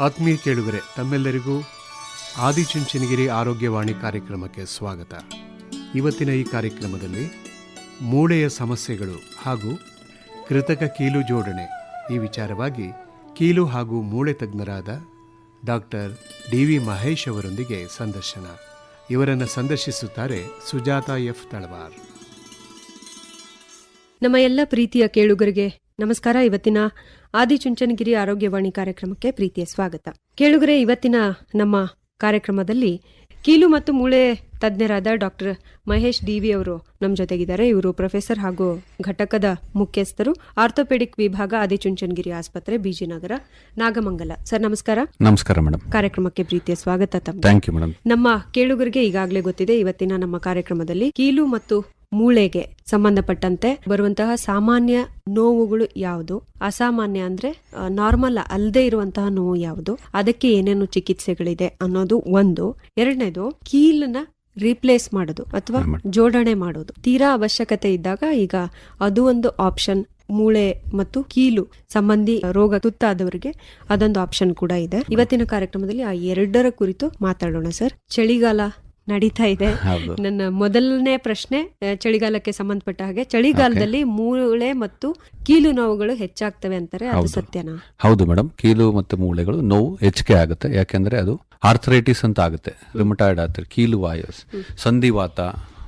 ಆತ್ಮೀಯ ಕೇಳುಗರೆ, ತಮ್ಮೆಲ್ಲರಿಗೂ ಆದಿಚುಂಚನಗಿರಿ ಆರೋಗ್ಯವಾಣಿ ಕಾರ್ಯಕ್ರಮಕ್ಕೆ ಸ್ವಾಗತ. ಇವತ್ತಿನ ಈ ಕಾರ್ಯಕ್ರಮದಲ್ಲಿ ಮೂಳೆಯ ಸಮಸ್ಯೆಗಳು ಹಾಗೂ ಕೃತಕ ಕೀಲು ಜೋಡಣೆ ಈ ವಿಚಾರವಾಗಿ ಕೀಲು ಹಾಗೂ ಮೂಳೆ ತಜ್ಞರಾದ ಡಾಕ್ಟರ್ ಡಿ ವಿ ಮಹೇಶ್ ಅವರೊಂದಿಗೆ ಸಂದರ್ಶನ. ಇವರನ್ನು ಸಂದರ್ಶಿಸುತ್ತಾರೆ ಸುಜಾತ ಎಫ್. ತಳವಾರ್. ನಮ್ಮ ಎಲ್ಲ ಪ್ರೀತಿಯ ಕೇಳುಗರಿಗೆ ನಮಸ್ಕಾರ. ಇವತ್ತಿನ ಆದಿಚುಂಚನಗಿರಿ ಆರೋಗ್ಯವಾಣಿ ಕಾರ್ಯಕ್ರಮಕ್ಕೆ ಪ್ರೀತಿಯ ಸ್ವಾಗತ. ಕೇಳುಗರೆ ಇವತ್ತಿನ ನಮ್ಮ ಕಾರ್ಯಕ್ರಮದಲ್ಲಿ ಕೀಲು ಮತ್ತು ಮೂಳೆ ತಜ್ಞರಾದ ಡಾಕ್ಟರ್ ಮಹೇಶ್ ಡಿವಿ ಅವರು ನಮ್ಮ ಜೊತೆಗಿದ್ದಾರೆ. ಇವರು ಪ್ರೊಫೆಸರ್ ಹಾಗೂ ಘಟಕದ ಮುಖ್ಯಸ್ಥರು ಆರ್ಥೋಪೆಡಿಕ್ ವಿಭಾಗ ಆದಿಚುಂಚನಗಿರಿ ಆಸ್ಪತ್ರೆ ಬಿಜಿನಗರ ನಾಗಮಂಗಲ. ಸರ್ ನಮಸ್ಕಾರ. ನಮಸ್ಕಾರ ಮೇಡಮ್. ಕಾರ್ಯಕ್ರಮಕ್ಕೆ ಪ್ರೀತಿಯ ಸ್ವಾಗತ ತಮ್ಮ ಥ್ಯಾಂಕ್ ಯು ಮೇಡಮ್ ನಮ್ಮ ಕೇಳುಗರಿಗೆ ಈಗಾಗಲೇ ಗೊತ್ತಿದೆ ಇವತ್ತಿನ ನಮ್ಮ ಕಾರ್ಯಕ್ರಮದಲ್ಲಿ ಕೀಲು ಮತ್ತು ಮೂಳೆಗೆ ಸಂಬಂಧಪಟ್ಟಂತೆ ಬರುವಂತಹ ಸಾಮಾನ್ಯ ನೋವುಗಳು ಯಾವುದು? ಅಸಾಮಾನ್ಯ ಅಂದ್ರೆ ನಾರ್ಮಲ್ ಅಲ್ಲದೆ ಇರುವಂತಹ ನೋವು ಯಾವುದು? ಅದಕ್ಕೆ ಏನೇನು ಚಿಕಿತ್ಸೆಗಳಿದೆ ಅನ್ನೋದು ಒಂದು. ಎರಡನೇದು ಕೀಲನ್ನ ರೀಪ್ಲೇಸ್ ಮಾಡೋದು ಅಥವಾ ಜೋಡಣೆ ಮಾಡೋದು. ತೀರಾ ಅವಶ್ಯಕತೆ ಇದ್ದಾಗ ಈಗ ಅದು ಒಂದು ಆಪ್ಷನ್ ಮೂಳೆ ಮತ್ತು ಕೀಲು ಸಂಬಂಧಿ ರೋಗ ತುತ್ತಾದವರಿಗೆ ಅದೊಂದು ಆಪ್ಷನ್ ಕೂಡ ಇದೆ. ಇವತ್ತಿನ ಕಾರ್ಯಕ್ರಮದಲ್ಲಿ ಆ ಎರಡರ ಕುರಿತು ಮಾತಾಡೋಣ ಸರ್. ಚಳಿಗಾಲ ನಡೀತಾ ಇದೆ. ನನ್ನ ಮೊದಲನೇ ಪ್ರಶ್ನೆ ಚಳಿಗಾಲಕ್ಕೆ ಸಂಬಂಧಪಟ್ಟ ಹಾಗೆ. ಚಳಿಗಾಲದಲ್ಲಿ ಮೂಳೆ ಮತ್ತು ಕೀಲು ನೋವುಗಳು ಹೆಚ್ಚಾಗ್ತವೆ ಅಂತಾರೆ ಅದು. ಸತ್ಯನಾ? ಹೌದು ಮೇಡಮ್ ಕೀಲು ಮತ್ತು ಮೂಳೆಗಳು ನೋವು ಹೆಚ್ಚಿಗೆ ಆಗುತ್ತೆ. ಯಾಕೆಂದ್ರೆ ಅದು ಆರ್ಥರೈಟಿಸ್ ಅಂತ ಆಗುತ್ತೆ. ರಿಮಟಾಯ್ಡ್ ಆರ್ಥರ್ ಕೀಲು ವಾಯಸ್ ಸಂಧಿವಾತ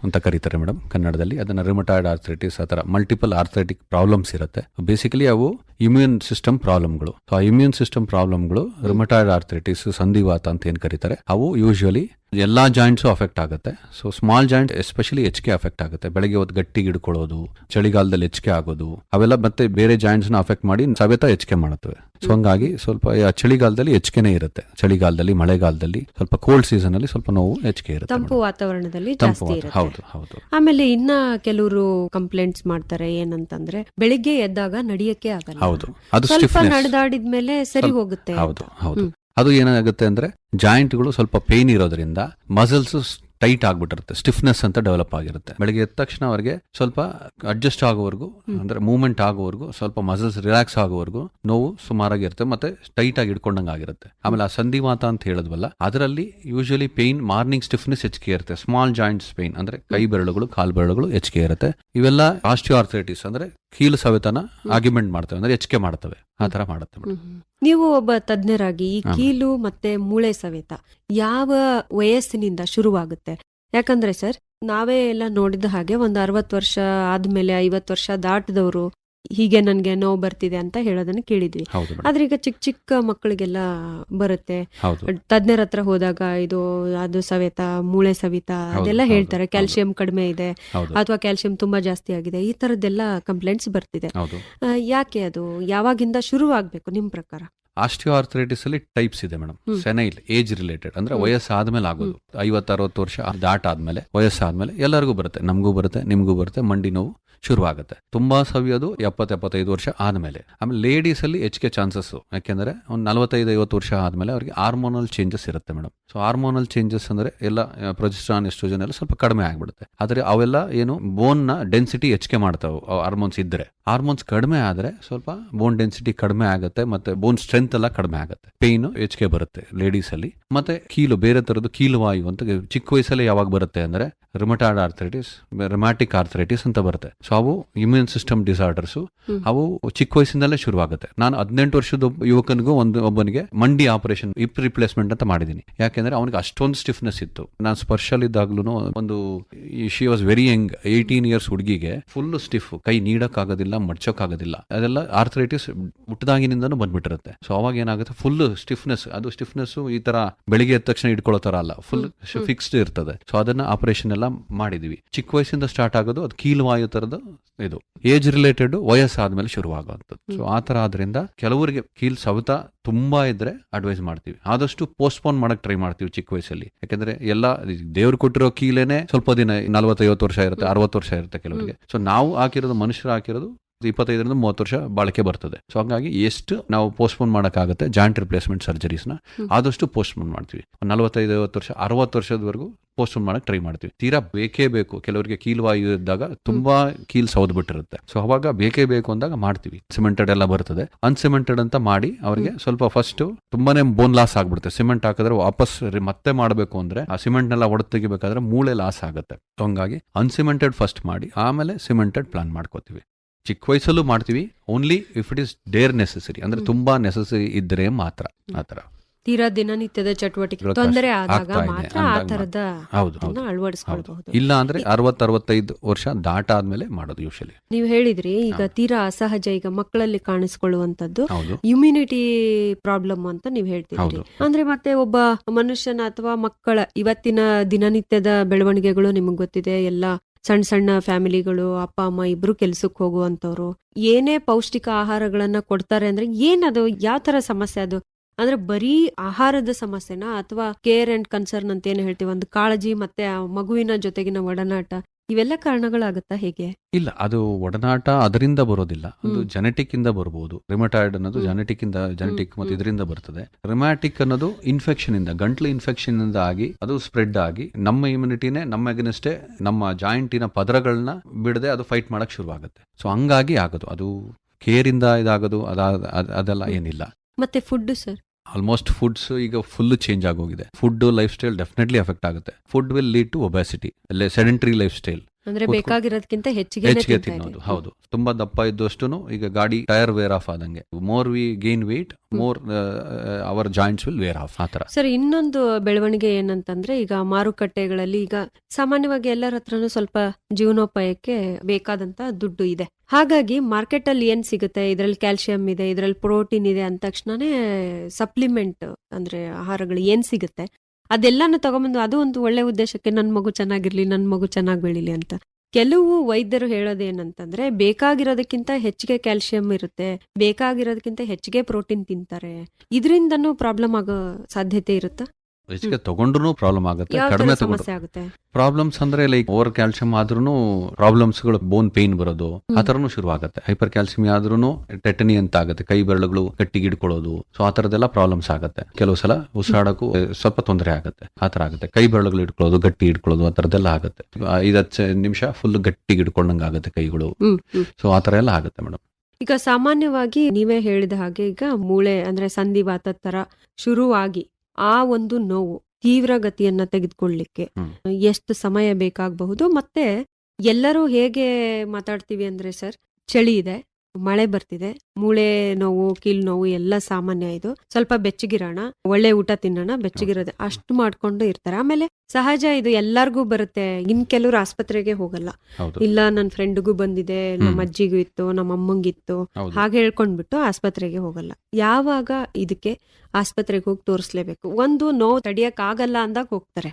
ಅಂತ ಕರೀತಾರೆ ಮೇಡಮ್ ಕನ್ನಡದಲ್ಲಿ. ಅದನ್ನ ರಿಮಟಾಯ್ಡ್ ಆರ್ಥರೈಟಿಸ್ ಆ ಥರ ಮಲ್ಟಿಪಲ್ ಆರ್ಥರೈಟಿಕ್ ಪ್ರಾಬ್ಲಮ್ಸ್ ಇರುತ್ತೆ. ಬೇಸಿಕಲಿ ಅವು ಇಮ್ಯೂನ್ ಸಿಸ್ಟಮ್ ಪ್ರಾಬ್ಲಮ್ಗಳು ಸೊ ಆ ಇಮ್ಯೂನ್ ಸಿಸ್ಟಮ್ ಪ್ರಾಬ್ಲಮ್ಗಳು ರಿಮಟಾಯ್ಡ್ ಆರ್ಥರೈಟಿಸ್ ಸಂಧಿವಾತ ಅಂತ ಏನು ಕರೀತಾರೆ ಅವು ಯೂಶುವಲಿ ಎಲ್ಲಾ ಜಾಯಿಂಟ್ಸು ಅಫೆಕ್ಟ್ ಆಗುತ್ತೆ. ಸೊ ಸ್ಮಾಲ್ ಜಾಯಿಂಟ್ ಎಸ್ಪೆಷಲಿ ಹೆಚ್ಚಿಗೆ ಅಫೆಕ್ಟ್ ಆಗುತ್ತೆ. ಬೆಳಗ್ಗೆ ಹೊತ್ತು ಗಟ್ಟಿಗೆ ಹಿಡ್ಕೊಳ್ಳೋದು ಚಳಿಗಾಲದಲ್ಲಿ ಹೆಚ್ಚಿಗೆ ಆಗೋದು ಅವೆಲ್ಲ ಮತ್ತೆ ಬೇರೆ ಜಾಯಿಂಟ್ಸ್ನ ಅಫೆಕ್ಟ್ ಮಾಡಿ ಸವೆತ ಹೆಚ್ಚಿಗೆ ಮಾಡುತ್ತವೆ. ಸೊ ಹಂಗಾಗಿ ಸ್ವಲ್ಪ ಚಳಿಗಾಲದಲ್ಲಿ ಹೆಚ್ಕೆನೆ ಇರುತ್ತೆ. ಚಳಿಗಾಲದಲ್ಲಿ ಮಳೆಗಾಲದಲ್ಲಿ ಸ್ವಲ್ಪ ಕೋಲ್ಡ್ ಸೀಸನ್ ಅಲ್ಲಿ ಸ್ವಲ್ಪ ನೋವು ಹೆಚ್ಚಿಗೆ ಇರುತ್ತೆ ತಂಪು ವಾತಾವರಣದಲ್ಲಿ ಜಾಸ್ತಿ ಇರುತ್ತೆ. ಹೌದು ಹೌದು. ಆಮೇಲೆ ಇನ್ನ ಕೆಲವರು ಕಂಪ್ಲೇಂಟ್ಸ್ ಮಾಡ್ತಾರೆ ಏನಂತಂದ್ರೆ ಬೆಳಿಗ್ಗೆ ಎದ್ದಾಗ ನಡಿಯಕ್ಕೆ ಆಗಲ್ಲ. ಹೌದು. ಅದು ಸ್ವಲ್ಪ ನಡೆದಾಡಿದ್ಮೇಲೆ ಸರಿ ಹೋಗುತ್ತೆ ಹೌದು ಹೌದು. ಅದು ಏನಾಗುತ್ತೆ ಅಂದ್ರೆ ಜಾಯಿಂಟ್ಗಳು ಸ್ವಲ್ಪ ಪೇನ್ ಇರೋದ್ರಿಂದ ಮಸಲ್ಸ್ ಟೈಟ್ ಆಗ್ಬಿಟ್ಟಿರುತ್ತೆ ಸ್ಟಿಫ್ನೆಸ್ ಅಂತ ಡೆವಲಪ್ ಆಗಿರುತ್ತೆ. ಬೆಳಗ್ಗೆ ಎದ್ದ ತಕ್ಷಣ ಅವರಿಗೆ ಸ್ವಲ್ಪ ಅಡ್ಜಸ್ಟ್ ಆಗೋವರೆಗೂ ಅಂದ್ರೆ ಮೂವ್ಮೆಂಟ್ ಆಗೋವರೆಗೂ ಸ್ವಲ್ಪ ಮಸಲ್ಸ್ ರಿಲ್ಯಾಕ್ಸ್ ಆಗೋವರೆಗೂ ನೋವು ಸುಮಾರಾಗಿ ಇರುತ್ತೆ ಮತ್ತೆ ಟೈಟ್ ಆಗಿ ಇಟ್ಕೊಂಡಂಗೆ ಆಗಿರುತ್ತೆ. ಆಮೇಲೆ ಆ ಸಂಧಿವಾತ ಅಂತ ಹೇಳಿದ್ವಲ್ಲ ಅದರಲ್ಲಿ ಯೂಶಲಿ ಪೇನ್ ಮಾರ್ನಿಂಗ್ ಸ್ಟಿಫ್ನೆಸ್ ಹೆಚ್ಚಿಗೆ ಇರುತ್ತೆ ಸ್ಮಾಲ್ ಜಾಯಿಂಟ್ಸ್ ಪೇನ್ ಅಂದ್ರೆ ಕೈ ಬೆರಳುಗಳು ಕಾಲು ಬೆರಳುಗಳು ಹೆಚ್ಚಿಗೆ ಇರುತ್ತೆ. ಇವೆಲ್ಲ ಆಸ್ಟಿಯೋಆರ್ಥರೈಟಿಸ್ ಅಂದ್ರೆ ಕೀಲು ಸವೆತನ ಆರ್ಗ್ಯುಮೆಂಟ್ ಮಾಡ್ತವೆ ಅಂದ್ರೆ ಹೆಚ್ಚಿಗೆ ಮಾಡ್ತವೆ. ಆ ಮಾಡುತ್ತೆ ಮೇಡಮ್. ನೀವು ಒಬ್ಬ ತಜ್ಞರಾಗಿ ಈ ಕೀಲು ಮತ್ತೆ ಮೂಳೆ ಸವೆತ ಯಾವ ವಯಸ್ಸಿನಿಂದ ಶುರುವಾಗುತ್ತೆ? ಯಾಕಂದ್ರೆ ಸರ್ ನಾವೇ ಎಲ್ಲ ನೋಡಿದ ಹಾಗೆ ಒಂದು ಅರವತ್ತು ವರ್ಷ ಆದ್ಮೇಲೆ ಐವತ್ತು ವರ್ಷ ದಾಟಿದವರು ಹೀಗೆ ನನ್ಗೆ ನೋವು ಬರ್ತಿದೆ ಅಂತ ಹೇಳೋದನ್ನ ಕೇಳಿದ್ವಿ. ಆದ್ರೆ ಈಗ ಚಿಕ್ಕ ಚಿಕ್ಕ ಮಕ್ಕಳಿಗೆಲ್ಲ ಬರುತ್ತೆ. ತಜ್ಞರ ಹತ್ರ ಹೋದಾಗ ಇದು ಅದು ಸವೆತ ಮೂಳೆ ಸವಿತ ಅದೆಲ್ಲ ಹೇಳ್ತಾರೆ. ಕ್ಯಾಲ್ಸಿಯಂ ಕಡಿಮೆ ಇದೆ ಅಥವಾ ಕ್ಯಾಲ್ಸಿಯಂ ತುಂಬಾ ಜಾಸ್ತಿ ಆಗಿದೆ. ಈ ತರದ್ದೆಲ್ಲ ಕಂಪ್ಲೇಂಟ್ಸ್ ಬರ್ತಿದೆ. ಯಾಕೆ ಅದು? ಯಾವಾಗಿಂದ ಶುರು ಆಗ್ಬೇಕು ನಿಮ್ ಪ್ರಕಾರ? ಆಸ್ಟಿಯೋಆರ್ಥರೈಟಿಸ್ ಅಲ್ಲಿ ಟೈಪ್ಸ್ ಇದೆ ಮೇಡಮ್. ಸೆನೈಲ್ age related. ಅಂದ್ರೆ. ವಯಸ್ಸಾದ್ಮೇಲೆ ಆಗೋದು. ಐವತ್ತು ಅರವತ್ತು ವರ್ಷ ದಾಟಾದ್ಮೇಲೆ ವಯಸ್ಸಾದ್ಮೇಲೆ ಎಲ್ಲರಿಗೂ ಬರುತ್ತೆ. ನಮಗೂ ಬರುತ್ತೆ ನಿಮಗೂ ಬರುತ್ತೆ. ಮಂಡಿ ನೋವು ಶುರುವಾಗುತ್ತೆ. ತುಂಬಾ ಸವಿಯೋದು ಎಪ್ಪತ್ತು ಎಪ್ಪತ್ತೈದು ವರ್ಷ ಆದಮೇಲೆ. ಆಮೇಲೆ ಲೇಡೀಸ್ ಅಲ್ಲಿ ಹೆಚ್ಚಿಗೆ ಚಾನ್ಸಸ್. ಯಾಕೆಂದ್ರೆ ಒಂದು ನಲವತ್ತೈದು ಐವತ್ತು ವರ್ಷ ಆದಮೇಲೆ ಅವರಿಗೆ ಹಾರ್ಮೋನಲ್ ಚೇಂಜಸ್ ಇರುತ್ತೆ ಮೇಡಮ್. ಸೊ ಹಾರ್ಮೋನಲ್ ಚೇಂಜಸ್ ಅಂದ್ರೆ ಎಲ್ಲ ಪ್ರೊಜೆಸ್ಟ್ರಾನ್, ಎಸ್ಟ್ರೋಜನ್ ಎಲ್ಲ ಸ್ವಲ್ಪ ಕಡಿಮೆ ಆಗ್ಬಿಡುತ್ತೆ. ಆದರೆ ಅವೆಲ್ಲ ಏನು ಬೋನ್ನ ಡೆನ್ಸಿಟಿ ಹೆಚ್ಚಿಗೆ ಮಾಡ್ತಾವೆ ಹಾರ್ಮೋನ್ಸ್ ಇದ್ರೆ. ಹಾರ್ಮೋನ್ಸ್ ಕಡಿಮೆ ಆದ್ರೆ ಸ್ವಲ್ಪ ಬೋನ್ ಡೆನ್ಸಿಟಿ ಕಡಿಮೆ ಆಗುತ್ತೆ, ಮತ್ತೆ ಬೋನ್ ಸ್ಟ್ರೆಂತ್ ಎಲ್ಲ ಕಡಿಮೆ ಆಗುತ್ತೆ. ಪೇನ್ ಹೆಚ್ಚಿಗೆ ಬರುತ್ತೆ ಲೇಡೀಸ್ ಅಲ್ಲಿ ಮತ್ತೆ ಕೀಲು, ಬೇರೆ ತರದ್ದು ಕೀಲು ವಾಯು ಅಂತ ಚಿಕ್ಕ ವಯಸ್ಸಲ್ಲಿ ಯಾವಾಗ ಬರುತ್ತೆ ಅಂದ್ರೆ ರಿಮಟಾಯ್ಡ್ ಆರ್ಥರೈಟಿಸ್ ರಿಮ್ಯಾಟಿಕ್ ಆರ್ಥರೈಟಿಸ್ ಅಂತ ಬರುತ್ತೆ. ಸೊ ಅವು ಇಮ್ಯೂನ್ ಸಿಸ್ಟಮ್ ಡಿಸಾರ್ಡರ್ಸು. ಅವು ಚಿಕ್ಕ ವಯಸ್ಸಿಂದಲೇ ಶುರುವಾಗುತ್ತೆ. ನಾನು ಹದಿನೆಂಟು ವರ್ಷದ ಯುವಕನಿಗೂ ಒಂದು ಒಬ್ಬನಿಗೆ ಮಂಡಿ ಆಪರೇಷನ್ ಇಪ್ ರಿಪ್ಲೇಸ್ಮೆಂಟ್ ಅಂತ ಮಾಡಿದ್ದೀನಿ. ಯಾಕೆಂದ್ರೆ ಅವನಿಗೆ ಅಷ್ಟೊಂದು ಸ್ಟಿಫ್ನೆಸ್ ಇತ್ತು. ನಾನು ಸ್ಪರ್ಶಲ್ಲಿದ್ದಾಗ್ಲೂ ಒಂದು she was very young eighteen years ಹುಡುಗಿಗೆ ಫುಲ್ ಸ್ಟಿಫ್ ಕೈ ನೀಡಕ್ಕಾಗೋದಿಲ್ಲ ಮಡ್ಚೋಕ್ಕಾಗೋದಿಲ್ಲ. ಅದೆಲ್ಲ ಆರ್ಥರೈಟಿಸ್ ಹುಟ್ಟದಾಗಿನಿಂದನೂ ಬಂದ್ಬಿಟ್ಟಿರುತ್ತೆ. ಸೊ ಅವಾಗ ಏನಾಗುತ್ತೆ? ಫುಲ್ ಸ್ಟಿಫ್ನೆಸ್ ಅದು ಸ್ಟಿಫ್ನೆಸ್ ಈ ತರ ಬೆಳಿಗ್ಗೆ ಎದ್ದ ತಕ್ಷಣ ಇಟ್ಕೊಳ್ಳೋ ತರ ಅಲ್ಲ. ಫುಲ್ ಫಿಕ್ಸ್ಡ್ ಇರ್ತದೆ. ಸೊ ಅದನ್ನ ಆಪರೇಷನ್ ಎಲ್ಲ ಮಾಡಿದ್ವಿ. ಚಿಕ್ಕ ವಯಸ್ಸಿಂದ ಸ್ಟಾರ್ಟ್ ಆಗೋದು ಅದು ಕೀಲು ವಾಯು ತರದ ಇದು. ಏಜ್ ರಿಲೇಟೆಡ್ ವಯಸ್ಸಾದ್ಮೇಲೆ ಶುರುವಾಗುವಂಥದ್ದು. ಸೊ ಆ ಥರ ಆದ್ರಿಂದ ಕೆಲವರಿಗೆ ಕೀಲ್ ಸವತ ತುಂಬಾ ಇದ್ರೆ ಅಡ್ವೈಸ್ ಮಾಡ್ತೀವಿ. ಆದಷ್ಟು ಪೋಸ್ಟ್ಪೋನ್ ಮಾಡಕ್ ಟ್ರೈ ಮಾಡ್ತೀವಿ ಚಿಕ್ಕ ವಯಸ್ಸಲ್ಲಿ. ಯಾಕಂದ್ರೆ ಎಲ್ಲ ದೇವ್ರು ಕೊಟ್ಟಿರೋ ಕೀಲೇನೆ ಸ್ವಲ್ಪ ದಿನ ನಲವತ್ತೈವತ್ತು ವರ್ಷ ಇರುತ್ತೆ ಅರವತ್ತು ವರ್ಷ ಇರುತ್ತೆ ಕೆಲವರಿಗೆ. ಸೊ ನಾವು ಹಾಕಿರೋದು ಮನುಷ್ಯರು ಹಾಕಿರೋದು ಇಪ್ಪತ್ತೈದರಿಂದ ಮೂವತ್ತು ವರ್ಷ ಬಾಳಿಕೆ ಬರ್ತದೆ. ಸೊ ಹಂಗಾಗಿ ಎಷ್ಟು ನಾವು ಪೋಸ್ಟ್ಪೋನ್ ಮಾಡೋಕ್ಕಾಗುತ್ತೆ ಜಾಯಿಂಟ್ ರಿಪ್ಲೇಸ್ಮೆಂಟ್ ಸರ್ಜರೀಸ್ನ. ಆದಷ್ಟು ಪೋಸ್ಟ್ಪೋನ್ ಮಾಡ್ತೀವಿ. ನಲವತ್ತೈದು ಐವತ್ತು ವರ್ಷ ಅರವತ್ತು ವರ್ಷದವರೆಗೂ ಪೋಸ್ಟ್ಪೋನ್ ಮಾಡಕ್ಕೆ ಟ್ರೈ ಮಾಡ್ತೀವಿ. ತೀರಾ ಬೇಕೇ ಬೇಕು. ಕೆಲವರಿಗೆ ಕೀಲ್ವಾಯು ಇದ್ದಾಗ ತುಂಬಾ ಕೀಲ್ ಸೌದ್ ಬಿಟ್ಟಿರುತ್ತೆ. ಸೊ ಅವಾಗ ಬೇಕೇ ಬೇಕು ಅಂದಾಗ ಮಾಡ್ತೀವಿ. ಸಿಮೆಂಟೆಡ್ ಎಲ್ಲ ಬರ್ತದೆ. ಅನ್ಸಿಮೆಂಟೆಡ್ ಅಂತ ಮಾಡಿ ಅವರಿಗೆ ಸ್ವಲ್ಪ ಫಸ್ಟ್ ತುಂಬಾನೇ ಬೋನ್ ಲಾಸ್ ಆಗ್ಬಿಡುತ್ತೆ. ಸಿಮೆಂಟ್ ಹಾಕಿದ್ರೆ ವಾಪಸ್ ಮತ್ತೆ ಮಾಡಬೇಕು ಅಂದ್ರೆ ಆ ಸಿಮೆಂಟ್ ನೆಲ್ಲ ಒಡೆದು ತೆಗಿಬೇಕಾದ್ರೆ ಮೂಳೆ ಲಾಸ್ ಆಗುತ್ತೆ. ಹಂಗಾಗಿ ಅನ್ಸಿಮೆಂಟೆಡ್ ಫಸ್ಟ್ ಮಾಡಿ ಆಮೇಲೆ ಸಿಮೆಂಟೆಡ್ ಪ್ಲಾನ್ ಮಾಡ್ಕೋತೀವಿ. ಚಿಕ್ಕ ವಯಸ್ಸಲ್ಲೂ ಮಾಡ್ತೀವಿ. Only if it is there necessary ಅಂದ್ರೆ ತುಂಬಾ ನೆಸೆಸರಿ ಇದ್ರೆ ಮಾತ್ರ. ಆತರ. ತೀರಾ ದಿನನಿತ್ಯದ ಚಟುವಟಿಕೆ. ತೊಂದರೆ ಆದಾಗ ಮಾತ್ರ ಆ ತರದ ಅಳವಡಿಸ್ಕೊಳ್ಬಹುದು. ಇಲ್ಲ ಅಂದ್ರೆ ಅರವತ್ ಅರವತ್ತೈದು ವರ್ಷ ದಾಟಾದ್ಮೇಲೆ ಮಾಡೋದು ಯೂಶಲಿ ನೀವು ಹೇಳಿದ್ರಿ ಈಗ. ತೀರಾ ಅಸಹಜ ಈಗ ಮಕ್ಕಳಲ್ಲಿ ಕಾಣಿಸ್ಕೊಳ್ಳುವಂತದ್ದು ಇಮ್ಯುನಿಟಿ ಪ್ರಾಬ್ಲಮ್ ಅಂತ ನೀವು ಹೇಳ್ತೀರಿ ಅಂದ್ರೆ ಮತ್ತೆ ಒಬ್ಬ ಮನುಷ್ಯನ ಅಥವಾ ಮಕ್ಕಳ ಇವತ್ತಿನ ದಿನನಿತ್ಯದ ಬೆಳವಣಿಗೆಗಳು ನಿಮಗೆ ಗೊತ್ತಿದೆ. ಎಲ್ಲ ಸಣ್ಣ ಸಣ್ಣ ಫ್ಯಾಮಿಲಿಗಳು, ಅಪ್ಪ, ಅಮ್ಮ ಇಬ್ರು ಕೆಲ್ಸಕ್ಕೆ ಹೋಗುವಂತವ್ರು ಏನೇ ಪೌಷ್ಟಿಕ ಆಹಾರಗಳನ್ನ ಕೊಡ್ತಾರೆ ಅಂದ್ರೆ ಏನದು, ಯಾವ ತರ ಸಮಸ್ಯೆ ಅದು? ಅಂದ್ರೆ ಬರೀ ಆಹಾರದ ಸಮಸ್ಯೆನಾ? ಅಥವಾ ಕೇರ್ ಅಂಡ್ ಕನ್ಸರ್ನ್ ಅಂತ ಏನು ಹೇಳ್ತೀವಿ? ಒಂದು ಕಾಳಜಿ ಮತ್ತೆ ಮಗುವಿನ ಜೊತೆಗಿನ ಒಡನಾಟ. ಇವೆಲ್ಲ ಕಾರಣಗಳಾಗುತ್ತಾ ಹೇಗೆ? ಇಲ್ಲ ಅದು ಒಡನಾಟ ಅದರಿಂದ ಬರೋದಿಲ್ಲ. ಅದು ಜೆನೆಟಿಕ್ ಇಂದ ಬರಬಹುದು ರಿಮಟಾಯ್ಡ್ ಅನ್ನೋದು ಜೆನೆಟಿಕ್ ಇಂದ ಜೆನೆಟಿಕ್ ಮತ್ತೆ. ಇದರಿಂದ ಬರ್ತದೆ. ರಿಮ್ಯಾಟಿಕ್ ಅನ್ನೋದು ಇನ್ಫೆಕ್ಷನ್ ಇಂದ ಗಂಟ್ಲು ಇನ್ಫೆಕ್ಷನ್ ಇಂದ ಆಗಿ ಅದು ಸ್ಪ್ರೆಡ್ ಆಗಿ ನಮ್ಮ ಇಮ್ಯುನಿಟಿನೇ ನಮ್ಮ ಅಗೇನೆಸ್ಟೇ ನಮ್ಮ ಜಾಯಿಂಟಿನ ಪದರಗಳನ್ನ ಬಿಡದೆ ಅದು ಫೈಟ್ ಮಾಡಕ್ ಶುರು ಆಗುತ್ತೆ ಸೊ ಹಂಗಾಗಿ ಆಗೋದು. ಅದು ಕೇರ್ ಇಂದ ಇದಾಗೋದು ಅದಾದ ಅದ್- ಅದೆಲ್ಲ ಏನಿಲ್ಲ. ಮತ್ತೆ ಫುಡ್ ಸರ್? ಆಲ್ಮೋಸ್ಟ್ ಫುಡ್ಸ್ ಈಗ ಫುಲ್ ಚೇಂಜ್ ಆಗೋಗಿದೆ. Food life style definitely effect ಆಗುತ್ತೆ. Food will lead to obesity ಅಲ್ಲೇ ಸೆಡೆಂಟ್ರಿ ಲೈಫ್ ಸ್ಟೈಲ್ ಅಂದ್ರೆ ಬೇಕಾಗಿರೋದಕ್ಕಿಂತ ಹೆಚ್ಚಿಗೆ ಹೆಚ್ಚಿಗೆ ತಿನ್ನೋದು. ಹೌದು. ತುಂಬಾ ದಪ್ಪ ಇದ್ದಷ್ಟು ಈಗ ಗಾಡಿ ಟೈರ್ ವೇರ್ ಆಫ್ ಆದಂಗೆ. More we gain weight more our joints will wear off ಆತರ ಸರ್ ಇನ್ನೊಂದು ಬೆಳವಣಿಗೆ ಏನಂತಂದ್ರೆ ಈಗ ಮಾರುಕಟ್ಟೆಗಳಲ್ಲಿ ಈಗ ಸಾಮಾನ್ಯವಾಗಿ ಎಲ್ಲರ ಹತ್ರನೂ ಸ್ವಲ್ಪ ಜೀವನೋಪಾಯಕ್ಕೆ ಬೇಕಾದಂತ ದುಡ್ಡು ಇದೆ. ಹಾಗಾಗಿ ಮಾರ್ಕೆಟ್ ಅಲ್ಲಿ ಏನ್ ಸಿಗುತ್ತೆ? ಇದ್ರಲ್ಲಿ ಕ್ಯಾಲ್ಸಿಯಂ ಇದೆ ಇದ್ರಲ್ಲಿ ಪ್ರೋಟೀನ್ ಇದೆ ಅಂದ ತಕ್ಷಣನೇ ಸಪ್ಲಿಮೆಂಟ್ ಅಂದ್ರೆ ಆಹಾರಗಳು ಏನ್ ಸಿಗುತ್ತೆ? ಅದೆಲ್ಲಾನು ತಗೊಂಬಂದು ಅದು ಒಂದು ಒಳ್ಳೆ ಉದ್ದೇಶಕ್ಕೆ ನನ್ನ ಮಗು ಚೆನ್ನಾಗಿರ್ಲಿ ನನ್ನ ಮಗು ಚೆನ್ನಾಗಿ ಬೆಳಿಲಿ ಅಂತ. ಕೆಲವು ವೈದ್ಯರು ಹೇಳೋದೇನಂತಂದ್ರೆ, ಬೇಕಾಗಿರೋದಕ್ಕಿಂತ ಹೆಚ್ಚಿಗೆ ಕ್ಯಾಲ್ಸಿಯಂ ಇರುತ್ತೆ, ಬೇಕಾಗಿರೋದಕ್ಕಿಂತ ಹೆಚ್ಚಿಗೆ ಪ್ರೋಟೀನ್ ತಿಂತಾರೆ. ಇದರಿಂದನೂ ಪ್ರಾಬ್ಲಮ್ ಆಗೋ ಸಾಧ್ಯತೆ ಇರುತ್ತಾ? ಹೆಚ್ಚಿಗೆ ತಗೊಂಡ್ರು ಪ್ರಾಬ್ಲಮ್ ಆಗುತ್ತೆ ಕಡಿಮೆ ತಗೊಂಡ್ರು ಪ್ರಾಬ್ಲಮ್ಸ್ ಅಂದ್ರೆ ಲೈಕ್ ಓವರ್ ಕ್ಯಾಲ್ಸಿಯಂ ಆದ್ರೂ ಪ್ರಾಬ್ಲಮ್ಸ್ಗಳು ಬೋನ್ ಪೇನ್ ಬರೋದು. ಆ ತರನು ಶುರು ಆಗುತ್ತೆ ಹೈಪರ್ ಕ್ಯಾಲ್ಸಿಯಂ ಆದ್ರೂ ಟೆಟನಿ ಅಂತ ಆಗುತ್ತೆ ಕೈ ಬೆರಳುಗಳು ಗಟ್ಟಿಗೆ ಇಡ್ಕೊಳ್ಳೋದು ಸೊ ಆ ತರದೆಲ್ಲ ಪ್ರಾಬ್ಲಮ್ಸ್ ಆಗುತ್ತೆ. ಕೆಲವು ಸಲ ಉಸಿರಾಡಕ್ಕೂ ಸ್ವಲ್ಪ ತೊಂದರೆ ಆಗುತ್ತೆ ಆ ತರ ಆಗುತ್ತೆ. ಕೈ ಬೆರಳುಗಳು ಇಟ್ಕೊಳ್ಳೋದು ಗಟ್ಟಿ ಇಟ್ಕೊಳ್ಳೋದು ಆ ತರದೆಲ್ಲ ಆಗುತ್ತೆ. ಐದು ಹತ್ತು ನಿಮಿಷ ಫುಲ್ ಗಟ್ಟಿ ಹಿಡ್ಕೊಂಡಂಗೆ ಆಗುತ್ತೆ ಕೈಗಳು. ಸೊ ಆ ತರ ಎಲ್ಲ ಆಗುತ್ತೆ ಮೇಡಮ್ ಈಗ ಸಾಮಾನ್ಯವಾಗಿ ನೀವೇ ಹೇಳಿದ ಹಾಗೆ ಈಗ ಮೂಳೆ ಅಂದ್ರೆ ಸಂಧಿವಾತ ತರ ಶುರುವಾಗಿ ಆ ಒಂದು ನೋವು ತೀವ್ರ ಗತಿಯನ್ನ ತೆಗೆದುಕೊಳ್ಳಿಕ್ಕೆ. ಎಷ್ಟು ಸಮಯ ಬೇಕಾಗಬಹುದು ಮತ್ತೆ ಎಲ್ಲರೂ ಹೇಗೆ ಮಾತಾಡ್ತೀವಿ ಅಂದ್ರೆ ಸರ್ ಚಳಿ ಇದೆ ಮಳೆ ಬರ್ತಿದೆ. ಮೂಳೆ ನೋವು ಕೀಲ್ ನೋವು ಎಲ್ಲ ಸಾಮಾನ್ಯ ಇದು. ಸ್ವಲ್ಪ ಬೆಚ್ಚಗಿರೋಣ. ಒಳ್ಳೆ ಊಟ ತಿನ್ನೋಣ ಬೆಚ್ಚಗಿರೋದು. ಅಷ್ಟು ಮಾಡ್ಕೊಂಡು ಇರ್ತಾರೆ. ಆಮೇಲೆ ಸಹಜ ಇದು ಎಲ್ಲರಿಗೂ ಬರುತ್ತೆ. ಇನ್ ಕೆಲವರು ಆಸ್ಪತ್ರೆಗೆ ಹೋಗಲ್ಲ. ಇಲ್ಲ ನನ್ನ ಫ್ರೆಂಡ್ಗೂ ಬಂದಿದೆ ನಮ್ಮ ಅಜ್ಜಿಗೂ ಇತ್ತು ನಮ್ಮ ಅಮ್ಮಂಗಿತ್ತು. ಹಾಗೆ ಹೇಳ್ಕೊಂಡ್ಬಿಟ್ಟು ಆಸ್ಪತ್ರೆಗೆ ಹೋಗಲ್ಲ. ಯಾವಾಗ ಇದಕ್ಕೆ ಆಸ್ಪತ್ರೆಗೆ ಹೋಗಿ ತೋರಿಸ್ಲೇಬೇಕು? ಒಂದು ನೋವು ತಡಿಯಕ್ ಆಗಲ್ಲ ಅಂದಾಗ ಹೋಗ್ತಾರೆ.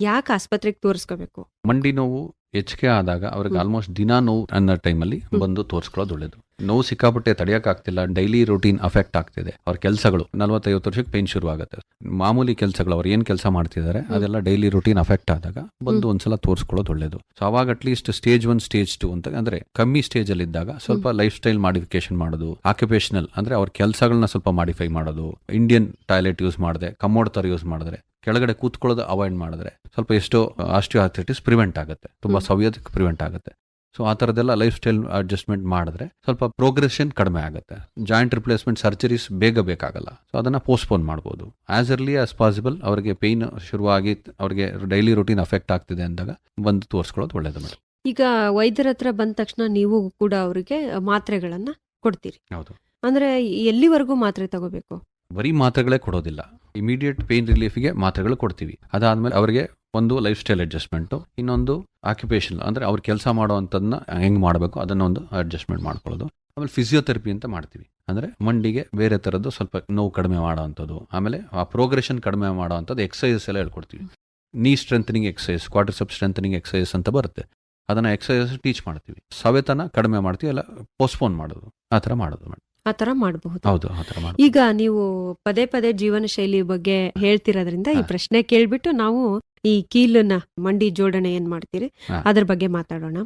ಯಾಕೆ ಆಸ್ಪತ್ರೆಗೆ ತೋರಿಸ್ಕೋಬೇಕು? ಮಂಡಿ ನೋವು ಹೆಚ್ಚಿಗೆ ಆದಾಗ ಅವ್ರಿಗೆ ಆಲ್ಮೋಸ್ಟ್ ದಿನ ನೋವು ಅನ್ನೋ ಟೈಮಲ್ಲಿ ಬಂದು ತೋರಿಸ್ಕೊಳ್ಳೋದು ಒಳ್ಳೇದು. ನೋವು ಸಿಕ್ಕಾಪಟ್ಟೆ ತಡೆಯೋಕ್ಕಾಗ್ತಿಲ್ಲ ಡೈಲಿ ರೂಟೀನ್ ಅಫೆಕ್ಟ್ ಆಗ್ತಿದೆ. ಅವ್ರ ಕೆಲಸಗಳು ನಲವತ್ತೈವತ್ತು ವರ್ಷಕ್ಕೆ ಪೇನ್ ಶುರು ಆಗುತ್ತೆ ಮಾಮೂಲಿ ಕೆಲಸಗಳು ಅವ್ರು ಏನು ಕೆಲಸ ಮಾಡ್ತಿದ್ದಾರೆ ಅದೆಲ್ಲ ಡೈಲಿ ರೂಟೀನ್ ಅಫೆಕ್ಟ್ ಆದಾಗ ಬಂದು. ಒಂದ್ಸಲ ತೋರಿಸ್ಕೊಳ್ಳೋದು ಒಳ್ಳೇದು. ಸೊ ಅವಾಗ at least stage one stage two ಅಂತ ಅಂದ್ರೆ ಕಮ್ಮಿ ಸ್ಟೇಜ್ ಅಲ್ಲಿ ಇದ್ದಾಗ ಸ್ವಲ್ಪ ಲೈಫ್ ಸ್ಟೈಲ್ ಮಾಡಿಫಿಕೇಶನ್ ಮಾಡೋದು ಆಕ್ಯುಪೇಷನಲ್ ಅಂದ್ರೆ ಅವ್ರ ಕೆಲಸಗಳನ್ನ ಸ್ವಲ್ಪ ಮಾಡಿಫೈ ಮಾಡೋದು. ಇಂಡಿಯನ್ ಟಾಯ್ಲೆಟ್ ಯೂಸ್ ಮಾಡಿದೆ ಕಮೋಡ್ ತರ ಯೂಸ್ ಮಾಡಿದ್ರೆ ಕೆಳಗಡೆ ಕೂತ್ಕೊಳ್ಳೋದು ಅವಾಯ್ಡ್ ಮಾಡಿದ್ರೆ ಸ್ವಲ್ಪ ಎಷ್ಟೋ ಆಸ್ಟಿಯೋ ಆರ್ಥೈಟಿಸ್ ಪ್ರಿವೆಂಟ್ ಆಗುತ್ತೆ. ತುಂಬ. ಸವ್ಯದಕ್ಕೆ ಪ್ರಿವೆಂಟ್ ಆಗುತ್ತೆ. ಸೊ ಆ ಥರದ್ದೆಲ್ಲ ಲೈಫ್ ಸ್ಟೈಲ್ ಅಡ್ಜಸ್ಟ್ಮೆಂಟ್ ಮಾಡಿದ್ರೆ ಸ್ವಲ್ಪ ಪ್ರೋಗ್ರೆಷನ್ ಕಡಿಮೆ ಆಗುತ್ತೆ. ಜಾಯಿಂಟ್ ರಿಪ್ಲೇಸ್ಮೆಂಟ್ ಸರ್ಜರೀಸ್ ಬೇಗ ಬೇಕಾಗಲ್ಲ. ಸೊ ಅದನ್ನು ಪೋಸ್ಟ್ಪೋನ್ ಮಾಡ್ಬೋದು. ಆಸ್ ಎರ್ಲಿ ಆಸ್ ಪಾಸಿಬಲ್ ಅವರಿಗೆ ಪೇಯ್ನ್ ಶುರುವಾಗಿ ಅವರಿಗೆ ಡೈಲಿ ರುಟೀನ್ ಅಫೆಕ್ಟ್ ಆಗ್ತಿದೆ ಅಂದಾಗ ಬಂದು ತೋರಿಸ್ಕೊಳ್ಳೋದು ಒಳ್ಳೇದು ಮೇಡಮ್ ಈಗ ವೈದ್ಯರ ಹತ್ರ ಬಂದ ತಕ್ಷಣ ನೀವು ಕೂಡ ಅವರಿಗೆ ಮಾತ್ರೆಗಳನ್ನು ಕೊಡ್ತೀರಿ. ಹೌದು. ಅಂದ್ರೆ ಎಲ್ಲಿವರೆಗೂ ಮಾತ್ರೆ ತಗೋಬೇಕು? ಬರೀ ಮಾತ್ರೆಗಳೇ ಕೊಡೋದಿಲ್ಲ. ಇಮಿಡಿಯೇಟ್ ಪೇನ್ ರಿಲೀಫ್ಗೆ ಮಾತ್ರೆಗಳು ಕೊಡ್ತೀವಿ. ಅದಾದಮೇಲೆ ಅವರಿಗೆ ಒಂದು ಲೈಫ್ ಸ್ಟೈಲ್ ಅಡ್ಜಸ್ಟ್ಮೆಂಟ್ ಇನ್ನೊಂದು ಆಕ್ಯುಪೇಷನ್ ಅಂದ್ರೆ ಅವ್ರು ಕೆಲಸ ಮಾಡುವಂಥದ್ದನ್ನ ಹೆಂಗೆ ಮಾಡಬೇಕು, ಅದನ್ನ ಒಂದು ಅಡ್ಜಸ್ಟ್ಮೆಂಟ್ ಮಾಡ್ಕೊಳ್ಳೋದು. ಆಮೇಲೆ ಫಿಸಿಯೋಥೆರಪಿ ಅಂತ ಮಾಡ್ತೀವಿ. ಅಂದ್ರೆ ಮಂಡಿಗೆ ಬೇರೆ ತರದ್ದು ಸ್ವಲ್ಪ ನೋವು ಕಡಿಮೆ ಮಾಡೋವಂಥದ್ದು. ಆಮೇಲೆ ಆ ಪ್ರೋಗ್ರೆಷನ್ ಕಡಿಮೆ ಮಾಡೋವಂಥದ್ದು ಎಕ್ಸಸೈಸ್ ಎಲ್ಲ ಹೇಳ್ಕೊಡ್ತೀವಿ. Knee strengthening exercise quadriceps strengthening exercise ಅಂತ ಬರುತ್ತೆ. ಅದನ್ನ ಎಕ್ಸಸೈಸ್ ಟೀಚ್ ಮಾಡ್ತೀವಿ. ಸವೆತನ ಕಡಿಮೆ ಮಾಡ್ತೀವಿ ಎಲ್ಲ ಪೋಸ್ಟ್ಪೋನ್ ಮಾಡೋದು. ಆ ಥರ ಮಾಡೋದು ಮೇಡಮ್. ಆ ತರ ಮಾಡಬಹುದು. ಈಗ ನೀವು ಪದೇ ಪದೇ ಜೀವನ ಶೈಲಿ ಬಗ್ಗೆ ಹೇಳ್ತಿರೋದ್ರಿಂದ ಈ ಪ್ರಶ್ನೆ ಕೇಳ್ಬಿಟ್ಟು ನಾವು ಈ ಕೀಲನ್ನ ಮಂಡಿ ಜೋಡಣೆ ಏನ್ ಮಾಡ್ತೀರಿ. ಅದ್ರ ಬಗ್ಗೆ ಮಾತಾಡೋಣ.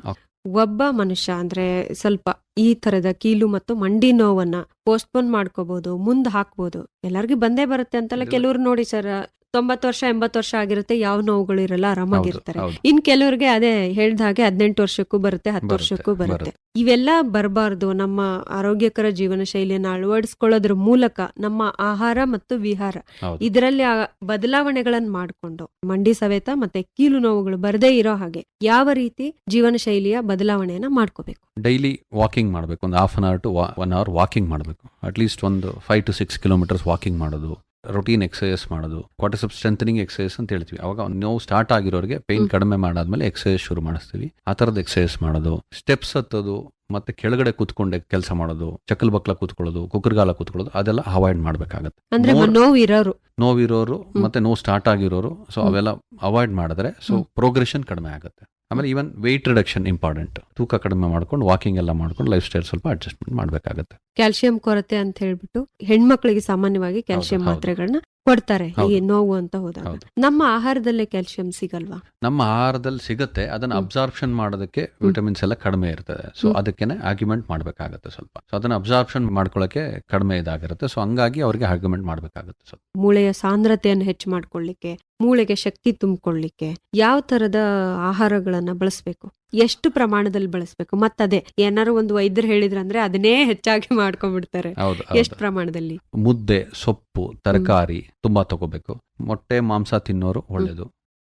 ಒಬ್ಬ ಮನುಷ್ಯ ಅಂದ್ರೆ ಸ್ವಲ್ಪ ಈ ತರದ ಕೀಲು ಮತ್ತು ಮಂಡಿ ನೋವನ್ನ ಪೋಸ್ಟ್ಪೋನ್ ಮಾಡ್ಕೋಬಹುದು ಮುಂದ್ ಹಾಕ್ಬೋದು ಎಲ್ಲರಿಗೂ ಬಂದೇ ಬರುತ್ತೆ ಅಂತಲ್ಲ. ಕೆಲವ್ರು ನೋಡಿ ಸರ್. ತೊಂಬತ್ತು ವರ್ಷ ಎಂಬತ್ತು ವರ್ಷ ಆಗಿರುತ್ತೆ ಯಾವ ನೋವುಗಳು ಇರಲ್ಲ ಆರಾಮಾಗಿರ್ತಾರೆ ಇನ್ ಕೆಲವರಿಗೆ ಅದೇ ಹೇಳ್ದ ಹಾಗೆ ಹದಿನೆಂಟು ವರ್ಷಕ್ಕೂ ಬರುತ್ತೆ ಹತ್ತು ವರ್ಷಕ್ಕೂ ಬರುತ್ತೆ. ಇವೆಲ್ಲ ಬರಬಾರ್ದು. ನಮ್ಮ ಆರೋಗ್ಯಕರ ಜೀವನ ಶೈಲಿಯನ್ನ ಅಳವಡಿಸ್ಕೊಳ್ಳೋದ್ರ ಮೂಲಕ ನಮ್ಮ ಆಹಾರ ಮತ್ತು ವಿಹಾರ. ಇದರಲ್ಲಿ ಬದಲಾವಣೆಗಳನ್ನು ಬದಲಾವಣೆಗಳನ್ನ ಮಾಡಿಕೊಂಡು ಮಂಡಿ ಸವೇತ ಮತ್ತೆ ಕೀಲು ನೋವುಗಳು ಬರದೇ ಇರೋ ಹಾಗೆ ಯಾವ ರೀತಿ ಜೀವನ ಶೈಲಿಯ ಬದಲಾವಣೆಯನ್ನ ಮಾಡ್ಕೋಬೇಕು? ಡೈಲಿ ವಾಕಿಂಗ್ ಮಾಡಬೇಕು. ಒಂದು half an hour to one hour walking ಮಾಡಬೇಕು. ಅಟ್ಲೀಸ್ಟ್ ಒಂದು five to six kilometres walking ಮಾಡೋದು. ರೊಟೀನ್ ಎಕ್ಸಸೈಸ್ ಮಾಡೋದು ಕ್ವಾಟರ್ಸಪ್ ಸ್ಟ್ರೆಂಥನಿಂಗ್ ಎಕ್ಸಸೈಸ್ ಅಂತ ಹೇಳ್ತೀವಿ. ಅವಾಗ ನೋವು ಸ್ಟಾರ್ಟ್ ಆಗಿರೋರಿಗೆ ಪೇನ್. ಕಡಿಮೆ ಮಾಡಾದ್ಮೇಲೆ ಎಕ್ಸಸೈಸ್ ಶುರು ಮಾಡಿಸ್ತೀವಿ. ಆ ಥರದ ಎಕ್ಸಸೈಸ್ ಮಾಡೋದು ಸ್ಟೆಪ್ಸ್ ಹತ್ತೋದು ಮತ್ತೆ ಕೆಳಗಡೆ ಕೂತ್ಕೊಂಡೆ ಕೆಲಸ ಮಾಡೋದು ಚಕ್ಕಲ್ ಬಕ್ಲ ಕೂತ್ಕೊಳ್ಳೋದು ಕುಕ್ಕರ್ಗಾಲ ಕೂತ್ಕೊಳ್ಳೋದು ಅದೆಲ್ಲ ಅವಾಯ್ಡ್ ಮಾಡಬೇಕಾಗುತ್ತೆ. ಅಂದ್ರೆ ನೋವಿರೋರು. ನೋವಿರೋರು ಮತ್ತೆ ನೋವು ಸ್ಟಾರ್ಟ್ ಆಗಿರೋರು ಸೊ ಅವೆಲ್ಲ ಅವಾಯ್ಡ್ ಮಾಡಿದ್ರೆ ಸೊ ಪ್ರೋಗ್ರೆಷನ್ ಕಡಿಮೆ ಆಗುತ್ತೆ. ಆಮೇಲೆ ಈವನ್ ವೆಯ್ಟ್ ರಿಡಕ್ಷನ್ ಇಂಪಾರ್ಟೆಂಟ್ ತೂಕ ಕಡಿಮೆ ಮಾಡ್ಕೊಂಡು ವಾಕಿಂಗ್ ಎಲ್ಲ ಮಾಡ್ಕೊಂಡು ಲೈಫ್ ಸ್ಟೈಲ್ ಸ್ವಲ್ಪ ಅಡ್ಜಸ್ಟ್ಮೆಂಟ್ ಮಾಡಬೇಕಾಗುತ್ತೆ ಕ್ಯಾಲ್ಸಿಯಂ ಕೊರತೆ ಅಂತ ಹೇಳ್ಬಿಟ್ಟು ಹೆಣ್ಮಕ್ಳಿಗೆ ಸಾಮಾನ್ಯವಾಗಿ ಕ್ಯಾಲ್ಸಿಯಂ. ಮಾತ್ರೆಗಳನ್ನ ಕೊಡ್ತಾರೆ ಈ ನೋವು ಅಂತ ಹೋದಾಗ. ಹೌದು. ನಮ್ಮ ಆಹಾರದಲ್ಲೇ ಕ್ಯಾಲ್ಸಿಯಂ ಸಿಗಲ್ವಾ? ನಮ್ಮ ಆಹಾರದಲ್ಲಿ ಸಿಗುತ್ತೆ ಅದನ್ನ. ಅಬ್ಸಾರ್ಪ್ಷನ್ ಮಾಡೋದಕ್ಕೆ ವಿಟಮಿನ್ಸ್ ಎಲ್ಲ ಕಡಿಮೆ ಇರ್ತದೆ. ಸೊ ಅದಕ್ಕೆ ಅದಕ್ಕೇನೆ ಆರ್ಗ್ಯುಮೆಂಟ್ ಮಾಡಬೇಕಾಗುತ್ತೆ ಸ್ವಲ್ಪ. ಸೊ ಅದನ್ನ ಅಬ್ಸಾರ್ಪ್ಷನ್ ಮಾಡ್ಕೊಳ್ಳೋಕೆ ಕಡಿಮೆ ಇದಾಗಿರುತ್ತೆ. ಸೊ ಹಂಗಾಗಿ ಅವ್ರಿಗೆ ಆರ್ಗ್ಯುಮೆಂಟ್ ಮಾಡಬೇಕಾಗುತ್ತೆ ಸ್ವಲ್ಪ. ಮೂಳೆಯ ಸಾಂದ್ರತೆಯನ್ನು ಹೆಚ್ಚು ಮಾಡ್ಕೊಳ್ಳಿಕ್ಕೆ ಮೂಳೆಗೆ ಶಕ್ತಿ ತುಂಬಿಕೊಳ್ಳಿಕ್ಕೆ ಯಾವ ತರದ ಆಹಾರಗಳನ್ನ ಬಳಸಬೇಕು? ಎಷ್ಟು ಪ್ರಮಾಣದಲ್ಲಿ ಬಳಸಬೇಕು? ಮತ್ತದೇ ಏನಾರು ಒಂದು ವೈದ್ಯರು ಹೇಳಿದ್ರಂದ್ರೆ ಅದನ್ನೇ ಹೆಚ್ಚಾಗಿ ಮಾಡ್ಕೊಂಡ್ಬಿಡ್ತಾರೆ. ಎಷ್ಟು ಪ್ರಮಾಣದಲ್ಲಿ? ಮುದ್ದೆ ಸೊಪ್ಪು ತರಕಾರಿ ತುಂಬಾ ತಗೋಬೇಕು. ಮೊಟ್ಟೆ ಮಾಂಸ ತಿನ್ನೋರು ಒಳ್ಳೇದು.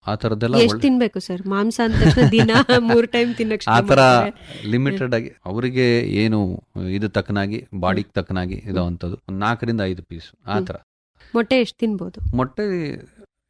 ಆ ತರದೆಲ್ಲ ಎಷ್ಟು ತಿನ್ಬೇಕು ಸರ್? ಮಾಂಸ ಅಂತ ದಿನ ಮೂರು ಟೈಮ್ ತಿನ್ನಕ್ಕೆ ಆ ತರ ಲಿಮಿಟೆಡ್ ಆಗಿ ಅವರಿಗೆ ಏನು ಇದು ತಕ್ಕನಾಗಿ ಬಾಡಿಗೆ ತಕ್ಕನಾಗಿ ಇದು ಒಂದು ನಾಲ್ಕರಿಂದ ಐದು ಪೀಸ್ ಆ ತರ ಮೊಟ್ಟೆ ಎಷ್ಟು ತಿನ್ಬೋದು? ಮೊಟ್ಟೆ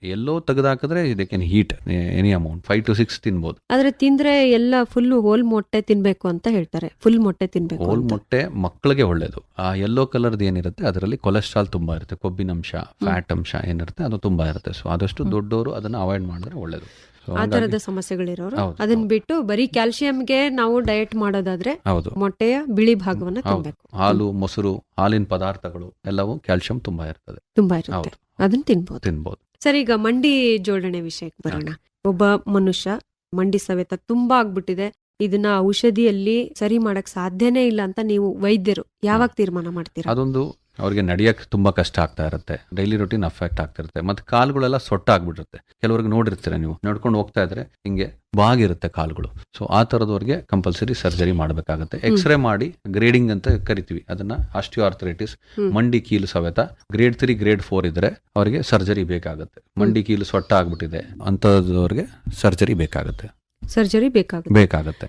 ಎಲ್ಲೋ ತೆಗೆದಾಕಿದ್ರೆ ಇದಕ್ಕೆ eat any amount five to six ತಿನ್ಬೋದು. ಆದ್ರೆ ತಿಂದ್ರೆ ಎಲ್ಲ ಫುಲ್ ಹೋಲ್ ಮೊಟ್ಟೆ ತಿನ್ಬೇಕು ಅಂತ ಹೇಳ್ತಾರೆ. ಫುಲ್ ಮೊಟ್ಟೆ ತಿನ್ಬೇಕು ಹೋಲ್ ಮೊಟ್ಟೆ ಮಕ್ಕಳಿಗೆ ಒಳ್ಳೇದು. ಆ ಎಲ್ಲೋ ಕಲರ್ದು ಏನಿರುತ್ತೆ ಅದರಲ್ಲಿ ಕೊಲೆಸ್ಟ್ರಾಲ್ ತುಂಬಾ ಇರುತ್ತೆ ಕೊಬ್ಬಿನಂಶ ಫ್ಯಾಟ್ ಅಂಶ ಏನಿರುತ್ತೆ ಅದು ತುಂಬಾ ಇರುತ್ತೆ. ಸೊ ಆದಷ್ಟು ದೊಡ್ಡವರು ಅದನ್ನ ಅವಾಯ್ಡ್ ಮಾಡಿದ್ರೆ ಒಳ್ಳೇದು. ಆ ತರದ ಸಮಸ್ಯೆಗಳಿರೋರು. ಅದನ್ನ. ಬಿಟ್ಟು ಬರೀ ಕ್ಯಾಲ್ಸಿಯಂಗೆ ನಾವು ಡಯಟ್ ಮಾಡೋದಾದ್ರೆ ಹೌದು. ಮೊಟ್ಟೆಯ ಬಿಳಿ ಭಾಗವನ್ನ. ತಿನ್ಬೇಕು. ಹಾಲು ಮೊಸರು ಹಾಲಿನ ಪದಾರ್ಥಗಳು ಎಲ್ಲವೂ ಕ್ಯಾಲ್ಸಿಯಂ ತುಂಬಾ ಇರ್ತದೆ. ತುಂಬಾ ಇರುತ್ತೆ. ಅದನ್ನ ತಿನ್ಬಹುದು ತಿನ್ಬಹುದು ಸರಿ ಈಗ ಮಂಡಿ ಜೋಡಣೆ ವಿಷಯಕ್ಕೆ ಬರೋಣ. ಒಬ್ಬ ಮನುಷ್ಯ ಮಂಡಿ ಸವೆತ ತುಂಬಾ ಆಗ್ಬಿಟ್ಟಿದೆ. ಇದನ್ನ ಔಷಧಿಯಲ್ಲಿ ಸರಿ ಮಾಡಕ್ ಸಾಧ್ಯನೇ ಇಲ್ಲ ಅಂತ ನೀವು ವೈದ್ಯರು ಯಾವಾಗ ತೀರ್ಮಾನ ಮಾಡ್ತೀರಾ? ಅದೊಂದು ಅವ್ರಿಗೆ ನಡೆಯಕ್ಕೆ ತುಂಬಾ ಕಷ್ಟ ಆಗ್ತಾ ಇರುತ್ತೆ. ಡೈಲಿ ರೊಟೀನ್ ಅಫೆಕ್ಟ್ ಆಗ್ತಿರುತ್ತೆ ಮತ್ತೆ ಕಾಲುಗಳೆಲ್ಲ ಸೊಟ್ಟ ಆಗ್ಬಿಟ್ಟಿರುತ್ತೆ ಕೆಲವ್ರಿಗೆ ನೋಡಿರ್ತೀರ ನೀವು. ನಡ್ಕೊಂಡು ಹೋಗ್ತಾ ಇದ್ರೆ ಹಿಂಗೆ ಬಾಗಿರುತ್ತೆ ಕಾಲುಗಳು. ಸೊ ಆ ಥರದವ್ರಿಗೆ ಕಂಪಲ್ಸರಿ ಸರ್ಜರಿ ಮಾಡಬೇಕಾಗುತ್ತೆ. ಎಕ್ಸ್ರೇ ಮಾಡಿ ಗ್ರೇಡಿಂಗ್ ಅಂತ ಕರಿತೀವಿ. ಅದನ್ನ ಆಸ್ಟಿಯೋಆರ್ಥರೈಟಿಸ್. ಮಂಡಿ ಕೀಲು ಸವೆತ ಗ್ರೇಡ್ ತ್ರೀ ಗ್ರೇಡ್ ಫೋರ್ ಇದ್ರೆ ಅವರಿಗೆ ಸರ್ಜರಿ ಬೇಕಾಗುತ್ತೆ. ಮಂಡಿ ಕೀಲು ಸೊಟ್ಟ ಆಗ್ಬಿಟ್ಟಿದೆ ಅಂಥದ್ದವ್ರಿಗೆ ಸರ್ಜರಿ ಬೇಕಾಗುತ್ತೆ. ಸರ್ಜರಿ ಬೇಕಾಗುತ್ತೆ. ಬೇಕಾಗುತ್ತೆ.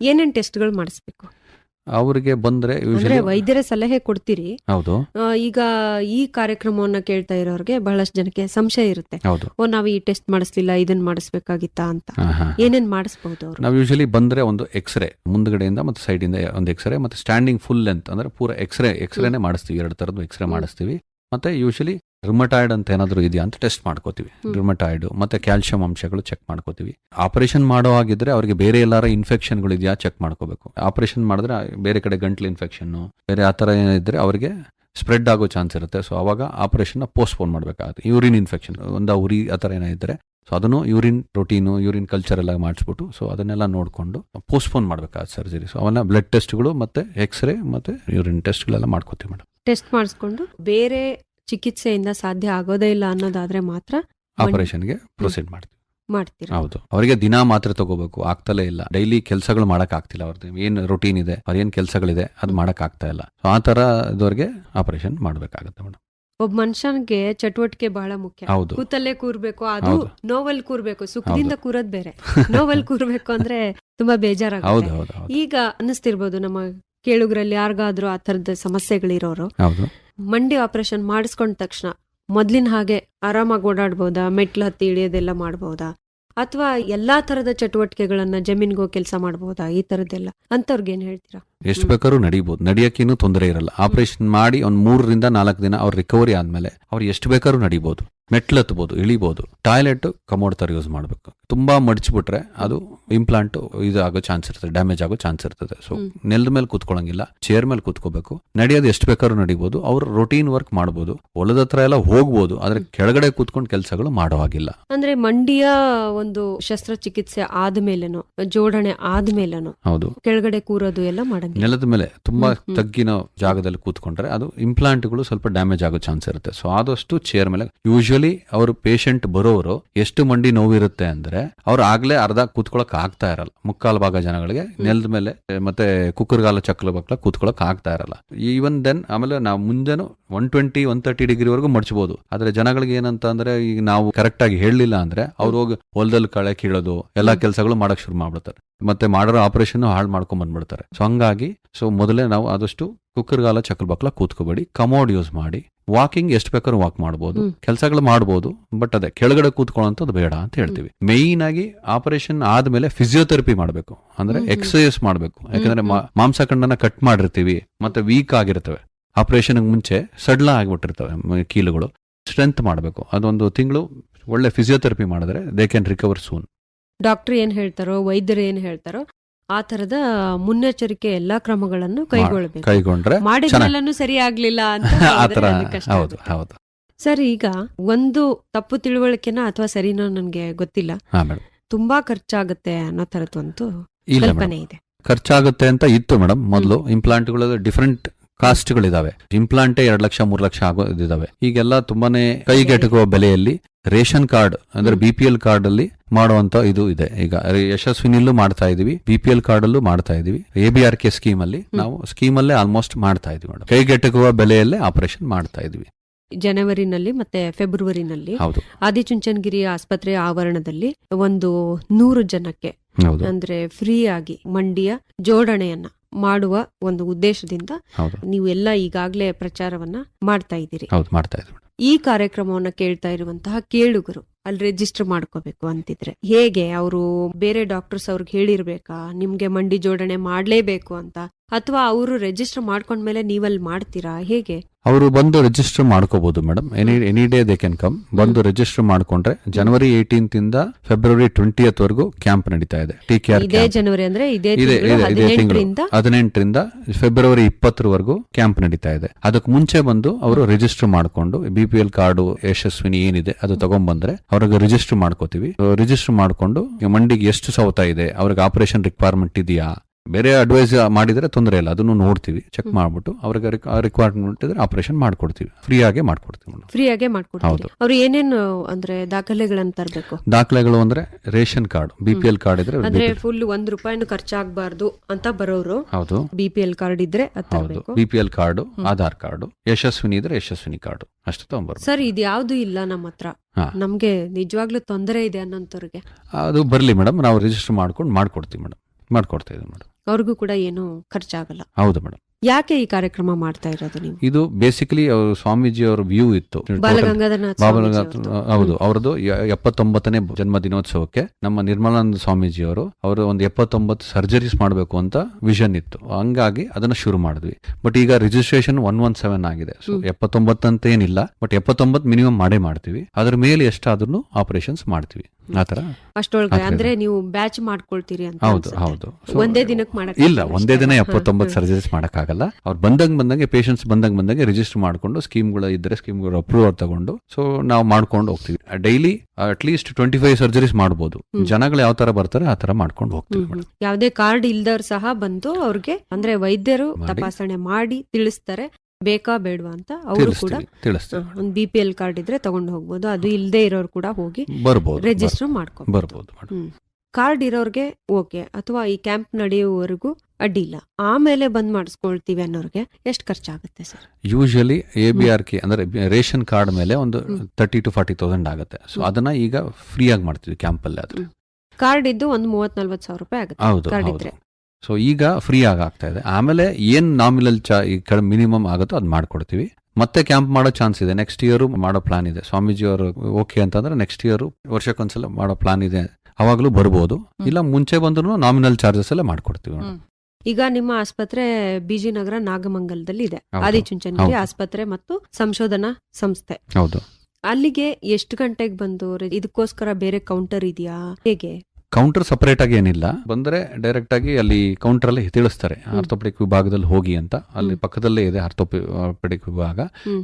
ಏನೇನ್ ಟೆಸ್ಟ್ಗಳು ಮಾಡಿಸ್ಬೇಕು? ಅವರಿಗೆ ಬಂದ್ರೆ ಅಂದ್ರೆ ವೈದ್ಯರ ಸಲಹೆ ಕೊಡ್ತೀರಿ. ಹೌದು. ಈಗ ಈ ಕಾರ್ಯಕ್ರಮವನ್ನ ಕೇಳ್ತಾ ಇರೋರ್ಗೆ ಬಹಳಷ್ಟು ಜನಕ್ಕೆ ಸಂಶಯ ಇರುತ್ತೆ. ಹೌದು. ಓ ನಾವು ಈ ಟೆಸ್ಟ್ ಮಾಡಿಸ್ಲಿಲ್ಲ ಇದನ್ನ ಮಾಡಿಸ್ಬೇಕಾಗಿತ್ತಾ ಅಂತ. ಏನೇನ್ ಮಾಡಿಸ್ಬಹುದು ಅವರು? ನಾವು ಯೂಶಲಿ ಬಂದ್ರೆ ಒಂದು ಎಕ್ಸ್ರೇ ಮುಂದ್ಗಡೆಯಿಂದ ಮತ್ತೆ ಸೈಡಿಂದ ಒಂದು ಎಕ್ಸ್ರೇ ಮತ್ತೆ ಸ್ಟ್ಯಾಂಡಿಂಗ್ ಫುಲ್ ಲೆಂತ್ ಅಂದ್ರೆ ಪೂರ ಎಕ್ಸ್ರೇ ಎಕ್ಸ್ರೇನೆ ಮಾಡಿಸ್ತೀವಿ. ಎರಡು ತರದ್ದು ಎಕ್ಸ್ರೇ. ಮಾಡಿಸ್ತೀವಿ. ಮತ್ತೆ ಯೂಶಲಿ ರಿಮಟಾಯ್ಡ್ ಅಂತ ಏನಾದರೂ ಇದೆಯಾ ಅಂತ ಟೆಸ್ಟ್ ಮಾಡ್ಕೋತೀವಿ. ರುಮಟಾಯ್ಡ್ ಮತ್ತೆ ಕ್ಯಾಲ್ಸಿಯಂ ಅಂಶಗಳು ಚೆಕ್ ಮಾಡ್ಕೋತೀವಿ. ಆಪರೇಷನ್ ಮಾಡೋ ಹಾಗಿದ್ರೆ ಅವರಿಗೆ ಬೇರೆ ಎಲ್ಲಾರ ಇನ್ಫೆಕ್ಷನ್ಗಳು ಇದೆಯಾ ಚೆಕ್ ಮಾಡ್ಕೋಬೇಕು. ಆಪರೇಷನ್ ಮಾಡಿದ್ರೆ ಬೇರೆ ಕಡೆ ಗಂಟ್ಲು ಇನ್ಫೆಕ್ಷನ್ ಬೇರೆ ಆ ಥರ ಏನಿದ್ರೆ ಅವರಿಗೆ ಸ್ಪ್ರೆಡ್ ಆಗೋ ಚಾನ್ಸ್ ಇರುತ್ತೆ. ಸೊ ಅವಾಗ ಆಪರೇಷನ್ನ ಪೋಸ್ಟ್ಪೋನ್ ಮಾಡಬೇಕಾಗುತ್ತೆ. ಯೂರಿನ್ ಇನ್ಫೆಕ್ಷನ್ ಒಂದು ಉರಿ ಆ ಥರ ಏನಿದ್ರೆ ಸೊ ಅದನ್ನು ಯೂರಿನ್ ಪ್ರೋಟೀನು ಯೂರಿನ್ ಕಲ್ಚರ್ ಎಲ್ಲ ಮಾಡಿಸ್ಬಿಟ್ಟು ಸೊ ಅದನ್ನೆಲ್ಲ ನೋಡಿಕೊಂಡು ಪೋಸ್ಟ್ಪೋನ್ ಮಾಡಬೇಕಾದ ಸರ್ಜರಿ ಸೊ ಅವನ್ನ ಬ್ಲಡ್ ಟೆಸ್ಟ್ಗಳು ಮತ್ತೆ ಎಕ್ಸ್ರೇ ಮತ್ತೆ ಯೂರಿನ್ ಟೆಸ್ಟ್ಗಳೆಲ್ಲ ಮಾಡ್ಕೋತೀವಿ ಮೇಡಮ್ ಟೆಸ್ಟ್ ಮಾಡಿಸ್ಕೊಂಡು ಬೇರೆ ಚಿಕಿತ್ಸೆಯಿಂದ ಸಾಧ್ಯ ಆಗೋದೇ ಇಲ್ಲ ಅನ್ನೋದಾದ್ರೆ ಮಾತ್ರ ಆಪರೇಷನ್ಗೆ ಪ್ರೊಸೀಡ್ ಮಾಡ್ತೀವಿ. ಮಾಡ್ತೀರಾ? ಹೌದು. ಅವರಿಗೆ ದಿನ ಮಾತ್ರ ತಗೋಬೇಕು ಆಗ್ತಲೇ ಇಲ್ಲ. ಡೈಲಿ ಕೆಲಸಗಳು ಮಾಡಕ್ ಆಗ್ತಿಲ್ಲ ಅವ್ರದ್ದು ಏನ್ ರುಟೀನ್ ಇದೆ ಅವ್ರ ಏನ್ ಕೆಲಸಗಳಿದೆ ಅದು ಮಾಡಕ್ ಆಗ್ತಾ ಇಲ್ಲ. ಆ ತರ ಆಪರೇಷನ್ ಮಾಡ್ಬೇಕಾಗತ್ತೆ ಮೇಡಮ್. ಒಬ್ಬ ಮನುಷ್ಯನ್ಗೆ ಚಟುವಟಿಕೆ ಬಹಳ ಮುಖ್ಯ. ಹೌದು. ಕೂತಲ್ಲೇ ಕೂರ್ಬೇಕು ಅದು ಹೌದು. ನೋವಲ್ ಕೂರ್ಬೇಕು ಸುಖದಿಂದ ಕೂರೋದ್ ಬೇರೆ. ನೋವಲ್ ಕೂರ್ಬೇಕು ಅಂದ್ರೆ ತುಂಬಾ ಹೌದು ಬೇಜಾರಾಗುತ್ತೆ. ಹೌದು ಹೌದು ಈಗ ಅನ್ನಿಸ್ತಿರ್ಬೋದು ನಮ್ಮ ಕೇಳುಗರಲ್ಲಿ ಯಾರಿಗಾದ್ರೂ ಆ ತರದ ಸಮಸ್ಯೆಗಳಿರೋರು. ಹೌದು. ಮಂಡಿ ಆಪರೇಷನ್ ಮಾಡಿಸ್ಕೊಂಡ ತಕ್ಷಣ ಮೊದಲಿನ ಹಾಗೆ ಆರಾಮಾಗಿ ಓಡಾಡ್ಬೋದಾ? ಮೆಟ್ಲು ಹತ್ತಿ ಇಳಿಯೋದೆಲ್ಲ ಮಾಡ್ಬೋದಾ? ಅಥವಾ ಎಲ್ಲಾ ತರದ ಚಟುವಟಿಕೆಗಳನ್ನ ಜಮೀನ್ಗೋ ಕೆಲಸ ಮಾಡ್ಬೋದಾ? ಈ ತರದ್ದೆಲ್ಲ? ಅಂತವ್ರಿಗೆ ಏನ್ ಹೇಳ್ತೀರಾ? ಎಷ್ಟು ಬೇಕಾದ್ರೂ ನಡೀಬಹುದು ನಡಿಯಕ್ಕೇನು ತೊಂದರೆ ಇರಲ್ಲ. ಆಪರೇಷನ್ ಮಾಡಿ ಒಂದು ಮೂರರಿಂದ ನಾಲ್ಕು ದಿನ ಅವ್ರ ರಿಕವರಿ ಆದ್ಮೇಲೆ ಅವ್ರು ಎಷ್ಟು ಬೇಕಾದ್ರೂ ನಡಿಬಹುದು ಮೆಟ್ಲು ಹತ್ಬೋದು ಇಳಿಬಹುದು ಟಾಯ್ಲೆಟ್ ಕಮೋಡ್ ತರ ಯೂಸ್ ಮಾಡಬೇಕು. ತುಂಬಾ ಮಡಚ್ಬಿಟ್ರೆ ಅದು ಇಂಪ್ಲಾಂಟ್ ಇದು ಆಗೋ ಚಾನ್ಸ್ ಇರ್ತದೆ ಡ್ಯಾಮೇಜ್ ಆಗೋ ಚಾನ್ಸ್ ಇರ್ತದೆ. ಸೊ ನೆಲದ ಮೇಲೆ ಕೂತ್ಕೊಳ್ಳಂಗಿಲ್ಲ ಚೇರ್ ಮೇಲೆ ಕೂತ್ಕೋಬೇಕು. ನಡೆಯೋದು ಎಷ್ಟು ಬೇಕಾದ್ರೂ ನಡಿಬಹುದು ಅವ್ರು ರೊಟೀನ್ ವರ್ಕ್ ಮಾಡಬಹುದು ಹೊಲದ ಹತ್ರ ಎಲ್ಲ ಹೋಗ್ಬೋದು ಆದ್ರೆ ಕೆಳಗಡೆ ಕೂತ್ಕೊಂಡು ಕೆಲಸಗಳು ಮಾಡೋ ಹಾಗಿಲ್ಲ ಅಂದ್ರೆ ಮಂಡಿಯ ಒಂದು ಶಸ್ತ್ರಚಿಕಿತ್ಸೆ ಆದ್ಮೇಲೆನೋ ಜೋಡಣೆ ಆದ್ಮೇಲೆನೋ ಹೌದು. ಕೆಳಗಡೆ ಕೂರೋದು ಎಲ್ಲ ಮಾಡಂಗಿಲ್ಲ. ನೆಲದ ಮೇಲೆ ತುಂಬಾ ತಗ್ಗಿನ ಜಾಗದಲ್ಲಿ ಕೂತ್ಕೊಂಡ್ರೆ ಅದು ಇಂಪ್ಲಾಂಟ್ಗಳು ಸ್ವಲ್ಪ ಡ್ಯಾಮೇಜ್ ಆಗೋ ಚಾನ್ಸ್ ಇರುತ್ತೆ. ಸೊ ಆದಷ್ಟು ಚೇರ್ ಮೇಲೆ ಯೂಶಲಿ ಅವರು ಪೇಷಂಟ್ ಬರೋರು ಎಷ್ಟು ಮಂಡಿ ನೋವಿರುತ್ತೆ ಅಂದ್ರೆ ಅವ್ರು ಆಗ್ಲೇ ಅರ್ಧ ಕೂತ್ಕೊಳಕ್ ಆಗ್ತಾ ಇರಲ್ಲ. ಮುಕ್ಕಾಲು ಭಾಗ ಜನಗಳಿಗೆ ನೆಲದ ಮೇಲೆ ಮತ್ತೆ ಕುಕ್ಕರ್ಗಾಲ ಚಕ್ಲ ಬಕ್ಲ ಕೂತ್ಕೊಳಕ್ ಆಗ್ತಾ ಇರಲ್ಲ. ಈವನ್ ದೆನ್ ಆಮೇಲೆ ನಾವು ಮುಂಜಾನೆ ಒನ್ ಟ್ವೆಂಟಿ ಒನ್ ತರ್ಟಿ ಡಿಗ್ರಿವರೆಗೂ ಮಡ್ಚಬಹುದು ಆದ್ರೆ ಜನಗಳಿಗೆ ಏನಂತ ಅಂದ್ರೆ ಈಗ ನಾವು ಕರೆಕ್ಟ್ ಆಗಿ ಹೇಳಲಿಲ್ಲ ಅಂದ್ರೆ ಅವ್ರು ಹೋಗಿ ಹೊಲದಲ್ಲಿ ಕಳೆ ಕೀಳೋದು ಎಲ್ಲಾ ಕೆಲಸಗಳು ಮಾಡಕ್ ಶುರು ಮಾಡ್ಬಿಡ್ತಾರೆ. ಮತ್ತೆ ಮಾಡಿರೋ ಆಪರೇಷನ್ ಹಾಳು ಮಾಡ್ಕೊಂಡ್ ಬಂದ್ಬಿಡ್ತಾರೆ. ಸೊ ಹಂಗಾಗಿ ಸೊ ಮೊದಲೇ ನಾವು ಆದಷ್ಟು ಕುಕ್ಕರ್ಗಾಲ ಚಕ್ರ ಬಕ್ಲ ಕೂತ್ಕೋಬೇಡಿ ಕಮೋಡ್ ಯೂಸ್ ಮಾಡಿ ವಾಕಿಂಗ್ ಎಷ್ಟು ಬೇಕಾದ್ರೂ ವಾಕ್ ಮಾಡಬಹುದು ಕೆಲಸಗಳು ಮಾಡಬಹುದು ಬಟ್ ಅದೇ ಕೆಳಗಡೆ ಕೂತ್ಕೊಳ್ಳೋಂಥದ್ದು ಬೇಡ ಅಂತ ಹೇಳ್ತೀವಿ. ಮೇಯ್ನ್ ಆಗಿ ಆಪರೇಷನ್ ಆದ್ಮೇಲೆ ಫಿಸಿಯೋಥೆರಪಿ ಮಾಡಬೇಕು. ಅಂದ್ರೆ ಎಕ್ಸರ್ಸೈಸ್ ಮಾಡಬೇಕು. ಯಾಕಂದ್ರೆ ಮಾಂಸಖಂಡನ ಕಟ್ ಮಾಡಿರ್ತೀವಿ ಮತ್ತೆ ವೀಕ್ ಆಗಿರ್ತವೆ. ಆಪರೇಷನ್ ಮುಂಚೆ ಸಡ್ಲ ಆಗಿಬಿಟ್ಟಿರ್ತವೆ ಕೀಲುಗಳು. ಸ್ಟ್ರೆಂತ್ ಮಾಡಬೇಕು. ಅದೊಂದು ತಿಂಗಳು ಒಳ್ಳೆ ಫಿಸಿಯೋಥೆರಪಿ ಮಾಡಿದ್ರೆ they can recover soon doctor ಏನ್ ಹೇಳ್ತಾರೋ ವೈದ್ಯರು ಏನ್ ಹೇಳ್ತಾರೋ ಆ ತರದ ಮುನ್ನೆಚ್ಚರಿಕೆ ಎಲ್ಲಾ ಕ್ರಮಗಳನ್ನು ಕೈಗೊಳ್ಳಬೇಕು. ಕೈಗೊಂಡ್ರೆ ಮಾಡಿದ್ಮೇಲೂ ಸರಿ ಆಗ್ಲಿಲ್ಲ ಅಂತ ಹೌದು ಹೌದು. ಸರ್ ಈಗ ಒಂದು ತಪ್ಪು ತಿಳುವಳಿಕೆನ ಅಥವಾ ಸರಿನೋ ನನ್ಗೆ ಗೊತ್ತಿಲ್ಲ. ತುಂಬಾ ಖರ್ಚಾಗುತ್ತೆ ಅನ್ನೋ ತರದ್ದು ಅಂತೂ ಕಲ್ಪನೆ ಇದೆ. ಖರ್ಚಾಗುತ್ತೆ ಅಂತ ಇತ್ತು ಮೇಡಮ್ ಮೊದಲು ಇಂಪ್ಲಾಂಟ್ಗಳು ಡಿಫ್ರೆಂಟ್ ಕಾಸ್ಟ್ಗಳಿದಾವೆ. ಇಂಪ್ಲಾಂಟೇ ಎರಡ್ ಲಕ್ಷ ಮೂರು ಲಕ್ಷ ಆಗೋ ಇದಾವೆ ಈಗೆಲ್ಲ ತುಂಬಾನೇ ಕೈಗೆಟುಕುವ ಬೆಲೆಯಲ್ಲಿ ರೇಷನ್ ಕಾರ್ಡ್ ಅಂದ್ರೆ ಬಿ ಪಿ ಎಲ್ ಕಾರ್ಡ್ ಅಲ್ಲಿ ಮಾಡುವಂತ ಇದು ಇದೆ. ಈಗ ಯಶಸ್ವಿನಿಲ್ಲೂ ಮಾಡ್ತಾ ಇದೀವಿ ಬಿ ಪಿ ಎಲ್ ಕಾರ್ಡ್ ಅಲ್ಲೂ ಮಾಡ್ತಾ ಇದೀವಿ. A B R K scheme ಅಲ್ಲಿ ನಾವು ಸ್ಕೀಮ್ ಅಲ್ಲೇ ಆಲ್ಮೋಸ್ಟ್ ಮಾಡ್ತಾ ಇದೀವಿ ಮೇಡಮ್. ಕೈಗೆಟುಕುವ ಬೆಲೆಯಲ್ಲೇ ಆಪರೇಷನ್ ಮಾಡ್ತಾ ಇದೀವಿ. ಜನವರಿನಲ್ಲಿ ಮತ್ತೆ ಫೆಬ್ರವರಿನಲ್ಲಿ ಆದಿಚುಂಚನಗಿರಿ ಆಸ್ಪತ್ರೆಯ ಆವರಣದಲ್ಲಿ ಒಂದು ನೂರು ಜನಕ್ಕೆ ಹೌದು. ಅಂದ್ರೆ ಫ್ರೀ ಆಗಿ ಮಂಡಿಯ ಜೋಡಣೆಯನ್ನ ಮಾಡುವ ಒಂದು ಉದ್ದೇಶದಿಂದ ನೀವು ಎಲ್ಲ ಈಗಾಗಲೇ ಪ್ರಚಾರವನ್ನ ಮಾಡ್ತಾ ಇದ್ದೀರಿ. ಮಾಡ್ತಾ ಈ ಕಾರ್ಯಕ್ರಮವನ್ನ ಕೇಳ್ತಾ ಇರುವಂತಹ ಕೇಳುಗರು ಅಲ್ಲಿ ರಿಜಿಸ್ಟರ್ ಮಾಡ್ಕೋಬೇಕು ಅಂತಿದ್ರೆ ಹೇಗೆ? ಅವರು ಬೇರೆ ಡಾಕ್ಟರ್ಸ್ ಅವ್ರಿಗೆ ಹೇಳಿರ್ಬೇಕಾ? ನಿಮ್ಗೆ ಮಂಡಿ ಜೋಡಣೆ ಮಾಡ್ಲೇಬೇಕು ಅಂತ ಅಥವಾ ಅವರು ರಿಜಿಸ್ಟರ್ ಮಾಡ್ಕೊಂಡ್ಮೇಲೆ ನೀವಲ್ಲಿ ಮಾಡ್ತೀರಾ? ಹೇಗೆ? ಅವರು ಬಂದು ರಿಜಿಸ್ಟರ್ ಮಾಡ್ಕೋಬಹುದು madam. Any any day they can come ಬಂದು ರಿಜಿಸ್ಟರ್ ಮಾಡ್ಕೊಂಡ್ರೆ ಜನವರಿ ಏಯ್ಟೀನ್ತ್ ಇಂದ ಫೆಬ್ರವರಿ ಟ್ವೆಂಟಿಯತ್ ವರೆಗೂ ಕ್ಯಾಂಪ್ ನಡೀತಾ ಇದೆ. ಟಿ ಕೆ ಆರ್ ಇದೇ ಜನವರಿ ಅಂದ್ರೆ ಇದೇ ಇದೆ ತಿಂಗಳು ಹದಿನೆಂಟರಿಂದ ಫೆಬ್ರವರಿ ಇಪ್ಪತ್ತರವರೆಗೂ ಕ್ಯಾಂಪ್ ನಡೀತಾ ಇದೆ. ಅದಕ್ಕೆ ಮುಂಚೆ ಬಂದು ಅವರು ರಿಜಿಸ್ಟರ್ ಮಾಡ್ಕೊಂಡು B P L card Yashasvini ಏನಿದೆ ಅದು ತಗೊಂಡ್ಬಂದ್ರೆ ಅವ್ರಿಗೆ ರಿಜಿಸ್ಟರ್ ಮಾಡ್ಕೋತೀವಿ. ರಿಜಿಸ್ಟರ್ ಮಾಡ್ಕೊಂಡು ಮಂಡಿಗೆ ಎಷ್ಟು ಸೌತ ಇದೆ ಅವ್ರಿಗೆ ಆಪರೇಷನ್ ರಿಕ್ವೈರ್ಮೆಂಟ್ ಇದೆಯಾ? ಬೇರೆ ಅಡ್ವೈಸ್ ಮಾಡಿದರೆ ತೊಂದರೆ ಇಲ್ಲ ಅದನ್ನು ನೋಡ್ತೀವಿ ಚೆಕ್ ಮಾಡ್ಬಿಟ್ಟು ಅವ್ರಿಗೆ ರಿಕ್ವೈರ್ಮೆಂಟ್ ಇದ್ರೆ ಆಪರೇಷನ್ ಮಾಡ್ಕೊಡ್ತೀವಿ ಫ್ರೀ ಆಗಿ ಮಾಡ್ಕೊಡ್ತೀವಿ ಫ್ರೀ ಆಗಿ ಮಾಡ್ಕೊಡ್ತೀವಿ. ಅವ್ರು ಏನೇನು ಅಂದ್ರೆ ದಾಖಲೆಗಳನ್ನು ತರಬೇಕು? ದಾಖಲೆಗಳು ಅಂದ್ರೆ ration card B P L card ಇದ್ರೆ ಅಂದ್ರೆ ಫುಲ್ ಒಂದ್ ರೂಪಾಯಿನೂ ಖರ್ಚಾಗಬಾರ್ದು ಅಂತ ಬರೋರು ಹೌದು. ಬಿ ಪಿ ಎಲ್ ಕಾರ್ಡ್ ಇದ್ರೆ ಹೌದು. B P L card Aadhaar card Yashasvini ಇದ್ರೆ ಯಶಸ್ವಿನಿ ಕಾರ್ಡ್ ಅಷ್ಟು ತಗೊಂಡ್ಬರ್ ಸರ್ ಇದ್ಯಾವ್ದು ಇಲ್ಲ ನಮ್ಮ ಹತ್ರ. ನಮ್ಗೆ ನಿಜವಾಗ್ಲೂ ತೊಂದರೆ ಇದೆ ಅನ್ನೋಂಥವ್ರಿಗೆ. ಅದು ಬರಲಿ ಮೇಡಮ್ ನಾವು ರಿಜಿಸ್ಟರ್ ಮಾಡ್ಕೊಂಡು ಮಾಡ್ಕೊಡ್ತೀವಿ ಮೇಡಮ್. ಮಾಡ್ಕೊಡ್ತಾ ಇದ್ದೀವಿ ಮೇಡಮ್. ಅವ್ರಿಗೂ ಕೂಡ ಏನು ಖರ್ಚಾಗಲ್ಲ. ಹೌದು ಮೇಡಮ್. ಯಾಕೆ ಈ ಕಾರ್ಯಕ್ರಮ ಮಾಡ್ತಾ ಇರೋದು ನೀವು? ಇದು ಬೇಸಿಕಲಿ ಅವರು ಸ್ವಾಮೀಜಿ ಅವರ ವ್ಯೂ ಇತ್ತು. ಬಾಲಗಂಗಾಧರನಾಥ್ ಸ್ವಾಮೀಜಿ. ಹೌದು ಅವರದು ಎಪ್ಪತ್ತೊಂಬತ್ತನೇ ಜನ್ಮ ದಿನೋತ್ಸವಕ್ಕೆ ನಮ್ಮ ನಿರ್ಮಲಾನಂದ ಸ್ವಾಮೀಜಿ ಅವರು ಅವರು ಒಂದು ಎಪ್ಪತ್ತೊಂಬತ್ತು ಸರ್ಜರೀಸ್ ಮಾಡಬೇಕು ಅಂತ ವಿಷನ್ ಇತ್ತು. ಹಂಗಾಗಿ ಅದನ್ನ ಶುರು ಮಾಡಿದ್ವಿ. ಬಟ್ ಈಗ ರಿಜಿಸ್ಟ್ರೇಷನ್ ಒನ್ ಒನ್ ಸೆವೆನ್ ಆಗಿದೆ. ಸೊ ಎಪ್ಪತ್ತೊಂಬತ್ತು ಅಂತ ಏನಿಲ್ಲ ಬಟ್ ಎಪ್ಪತ್ತೊಂಬತ್ತು ಮಿನಿಮಮ್ ಮಾಡೇ ಮಾಡ್ತೀವಿ. ಅದ್ರ ಮೇಲೆ ಎಷ್ಟಾದ್ರೂ ಆಪರೇಷನ್ಸ್ ಮಾಡ್ತೀವಿ. ಆತರ ಅಷ್ಟೊಳಗೆ ಅಂದ್ರೆ ನೀವು ಬ್ಯಾಚ್ ಮಾಡ್ಕೊಳ್ತೀರಿ ಅಂತ ಹೌದು ಹೌದು. ಒಂದೇ ದಿನಕ್ಕೆ ಮಾಡಕ್ ಇಲ್ಲ ಆಗಲ್ಲ ಒಂದೇ ದಿನ. ಎಪ್ಪತ್ತೊಂಬತ್ತು ಸರ್ಜರೀಸ್ ಮಾಡಕ್ಕಾಗಲ್ಲ. ಅವ್ರು ಬಂದಂಗ್ ಬಂದಂಗೆ ಪೇಷಂಟ್ಸ್ ಬಂದಂಗ್ ಬಂದಂಗೆ ರಿಜಿಸ್ಟರ್ ಮಾಡ್ಕೊಂಡು ಸ್ಕೀಮ್ಗಳು ಇದ್ರೆ ಸ್ಕೀಮ್ಗಳು ಅಪ್ರೂವಲ್ ತಗೊಂಡು ಸೊ ನಾವು ಮಾಡ್ಕೊಂಡು ಹೋಗ್ತೀವಿ. Daily at least twenty five surgeries ಮಾಡಬಹುದು ಜನಗಳು ಯಾವ ತರ ಬರ್ತಾರೆ ಆ ತರ ಮಾಡ್ಕೊಂಡು ಹೋಗ್ತೀವಿ. ಯಾವ್ದೇ ಕಾರ್ಡ್ ಇಲ್ದವ್ರು ಸಹ ಬಂದು ಅವ್ರಿಗೆ ಅಂದ್ರೆ ವೈದ್ಯರು ತಪಾಸಣೆ ಮಾಡಿ ತಿಳಿಸ್ತಾರೆ. ಬೇಕಾ ಬೇಡವಾ ಅಂತ ಅವರು ಕೂಡ ಒಂದು ಬಿ ಪಿ ಎಲ್ ಕಾರ್ಡ್ ಇದ್ರೆ ತಗೊಂಡು ಹೋಗ್ಬೋದು. ಅದು ಇಲ್ಲದೆ ಇರೋರು ಕೂಡ ಹೋಗಿ ರಿಜಿಸ್ಟರ್ ಮಾಡ್ಕೊ ಬರ್ಬೋದು ಮೇಡಮ್. ಕಾರ್ಡ್ ಇರೋರ್ಗೆ ಓಕೆ ಅಥವಾ ಈ ಕ್ಯಾಂಪ್ ನಡೆಯುವವರೆಗೂ ಅಡ್ಡಿಲ್ಲ ಆಮೇಲೆ ಬಂದ್ ಮಾಡಿಸ್ಕೊಳ್ತೀವಿ ಅನ್ನೋರಿಗೆ ಎಷ್ಟು ಖರ್ಚಾಗುತ್ತೆ sir? Usually A B R K ಅಂದ್ರೆ ರೇಷನ್ ಕಾರ್ಡ್ ಮೇಲೆ ಒಂದು ತರ್ಟಿ ಟು ಫಾರ್ಟಿ ತೌಸಂಡ್ ಆಗುತ್ತೆ. ಸೊ ಅದನ್ನ ಈಗ ಫ್ರೀ ಆಗಿ ಮಾಡ್ತೀವಿ ಕ್ಯಾಂಪ್ ಅಲ್ಲಿ ಆದ್ರೆ. ಕಾರ್ಡ್ ಇದ್ದು ಒಂದು ಮೂವತ್ ನಲ್ವತ್ ಸಾವಿರ ರೂಪಾಯಿ ಆಗುತ್ತೆ. ಹೌದು ಕಾರ್ಡ್ ಇದ್ರೆ. ಸೊ ಈಗ ಫ್ರೀ ಆಗಿ ಆಗ್ತಾ ಇದೆ. ಆಮೇಲೆ ಏನ್ ನಾಮಿನಲ್ ಚಾ ಈ ಕಡೆ ಮಿನಿಮಮ್ ಆಗುತ್ತೋ ಅದು ಮಾಡ್ಕೊಡ್ತೀವಿ. ಮತ್ತೆ ಕ್ಯಾಂಪ್ ಮಾಡೋ ಚಾನ್ಸ್ ಇದೆ. ನೆಕ್ಸ್ಟ್ ಇಯರ್ ಮಾಡೋ ಪ್ಲಾನ್ ಇದೆ. ಸ್ವಾಮೀಜಿ ಅವರು ಓಕೆ ಅಂತಂದ್ರೆ ನೆಕ್ಸ್ಟ್ ಇಯರ್ ವರ್ಷಕ್ಕೊಂದ್ಸಲ ಮಾಡೋ ಪ್ಲಾನ್ ಇದೆ. ಅವಾಗಲೂ ಬರ್ಬೋದು. ಇಲ್ಲ ಮುಂಚೆ ಬಂದ್ರು ನಾಮಿನಲ್ ಚಾರ್ಜಸ್ ಎಲ್ಲ ಮಾಡ್ಕೊಡ್ತೀವಿ ಈಗ ನಿಮ್ಮ ಆಸ್ಪತ್ರೆ ಬಿಜಿನಗರ ನಾಗಮಂಗಲದಲ್ಲಿ ಇದೆ. ಆದಿಚುಂಚನಗಿರಿ ಆಸ್ಪತ್ರೆ ಮತ್ತು ಸಂಶೋಧನಾ ಸಂಸ್ಥೆ. ಹೌದು. ಅಲ್ಲಿಗೆ ಎಷ್ಟು ಗಂಟೆಗೆ ಬಂದು ಇದಕ್ಕೋಸ್ಕರ ಬೇರೆ ಕೌಂಟರ್ ಇದೆಯಾ? ಹೇಗೆ? ಕೌಂಟರ್ ಸಪರೇಟ್ ಆಗಿ ಏನಿಲ್ಲ. ಬಂದ್ರೆ ಡೈರೆಕ್ಟ್ ಆಗಿ ಅಲ್ಲಿ ಕೌಂಟರ್ ಅಲ್ಲಿ ತಿಳಿಸ್ತಾರೆ ಆರ್ಥೋಪೆಡಿಕ್ ವಿಭಾಗದಲ್ಲಿ ಹೋಗಿ ಅಂತ. ಅಲ್ಲಿ ಪಕ್ಕದಲ್ಲೇ ಇದೆ ಆರ್ಥೋಪೆಡಿಕ್ ವಿಭಾಗ.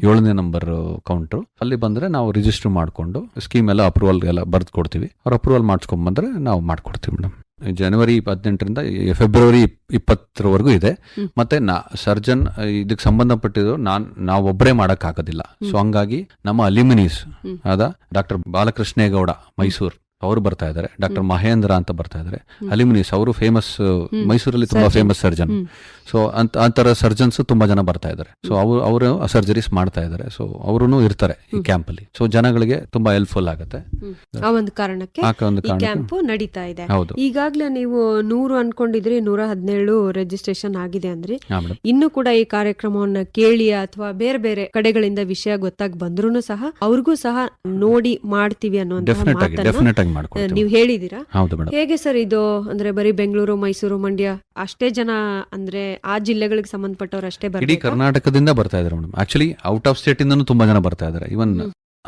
ಏಳನೇ ನಂಬರ್ ಕೌಂಟರ್ ಅಲ್ಲಿ ಬಂದ್ರೆ ನಾವು ರಿಜಿಸ್ಟರ್ ಮಾಡ್ಕೊಂಡು ಸ್ಕೀಮ್ ಎಲ್ಲ ಅಪ್ರೂವಲ್ ಎಲ್ಲ ಬರ್ದು ಕೊಡ್ತೀವಿ. ಅವ್ರು ಅಪ್ರೂವಲ್ ಮಾಡಿಸ್ಕೊಂಡ್ ಬಂದ್ರೆ ನಾವು ಮಾಡ್ಕೊಡ್ತೀವಿ ಮೇಡಮ್. ಜನವರಿ ಹದಿನೆಂಟರಿಂದ ಫೆಬ್ರವರಿ ಇಪ್ಪತ್ತರವರೆಗೂ ಇದೆ. ಮತ್ತೆ ನಾ ಸರ್ಜನ್ ಇದಕ್ಕೆ ಸಂಬಂಧಪಟ್ಟಿದ್ದು ನಾನ್ ನಾವೊಬ್ಬರೇ ಮಾಡೋಕ್ಕಾಗೋದಿಲ್ಲ ಸೊ ಹಂಗಾಗಿ ನಮ್ಮ ಅಲ್ಯೂಮಿನೀಸ್ ಹ್ಮ್. ಆದ ಡಾಕ್ಟರ್ ಬಾಲಕೃಷ್ಣೇಗೌಡ ಮೈಸೂರು. ಅವರು ಬರ್ತಾ ಇದ್ದಾರೆ. ಡಾಕ್ಟರ್ ಮಹೇಂದ್ರ ಅಂತ ಬರ್ತಾ ಇದ್ದಾರೆ. ಅಲ್ಯೂಮಿನೀಸ್ ಅವರು ಫೇಮಸ್ ಮೈಸೂರಲ್ಲಿ ತುಂಬಾ ಫೇಮಸ್ ಸರ್ಜನ್. ಸೊ ಅಂತ ಆ ಸರ್ಜನ್ಸ್ ತುಂಬಾ ಜನ ಬರ್ತಾ ಇದ್ದಾರೆ. ಸೊ ಅವರು ಅವರು ಸರ್ಜರೀಸ್ ಮಾಡ್ತಾ ಇದ್ದಾರೆ. ಸೊ ಅವರು ಇರ್ತಾರೆ ಈ ಕ್ಯಾಂಪ್ ಅಲ್ಲಿ. ಸೊ ಜನಗಳಿಗೆ ತುಂಬಾ ಹೆಲ್ಪ್ಫುಲ್ ಆಗುತ್ತೆ. ಆ ಒಂದು ಕಾರಣಕ್ಕೆ ಕ್ಯಾಂಪ್ ನಡೀತಾ ಇದೆ. ಹೌದು. ಈಗಾಗ್ಲೇ ನೀವು ನೂರು ಅನ್ಕೊಂಡಿದ್ರಿ ನೂರ ಹದಿನೇಳು ರಿಜಿಸ್ಟ್ರೇಷನ್ ಆಗಿದೆ ಅಂದ್ರೆ ಇನ್ನು ಕೂಡ ಈ ಕಾರ್ಯಕ್ರಮವನ್ನ ಕೇಳಿ ಅಥವಾ ಬೇರೆ ಬೇರೆ ಕಡೆಗಳಿಂದ ವಿಷಯ ಗೊತ್ತಾಗಿ ಬಂದ್ರು ಸಹ ಅವ್ರಿಗೂ ಸಹ ನೋಡಿ ಮಾಡ್ತೀವಿ ಅನ್ನೋ ಡೆಫಿನೆಟ್ ಆಗಿ. ಮಾಡ್ಕೊಡ್ತೀವಿ ನೀವು ಹೇಳಿದೀರಾ ಹೌದು ಮೇಡಮ್. ಹೇಗೆ ಸರ್ ಇದು ಅಂದ್ರೆ ಬರೀ ಬೆಂಗಳೂರು ಮೈಸೂರು ಮಂಡ್ಯ ಅಷ್ಟೇ ಜನ ಅಂದ್ರೆ ಆ ಜಿಲ್ಲೆಗಳಿಗೆ ಸಂಬಂಧಪಟ್ಟವ್ರು ಅಷ್ಟೇ ಇಡೀ? ಕರ್ನಾಟಕದಿಂದ ಬರ್ತಾ ಇದ್ದಾರೆ madam. Actually out of state ಇಂದನೂ ತುಂಬಾ ಜನ ಬರ್ತಾ ಇದ್ದಾರೆ. ಇವನ್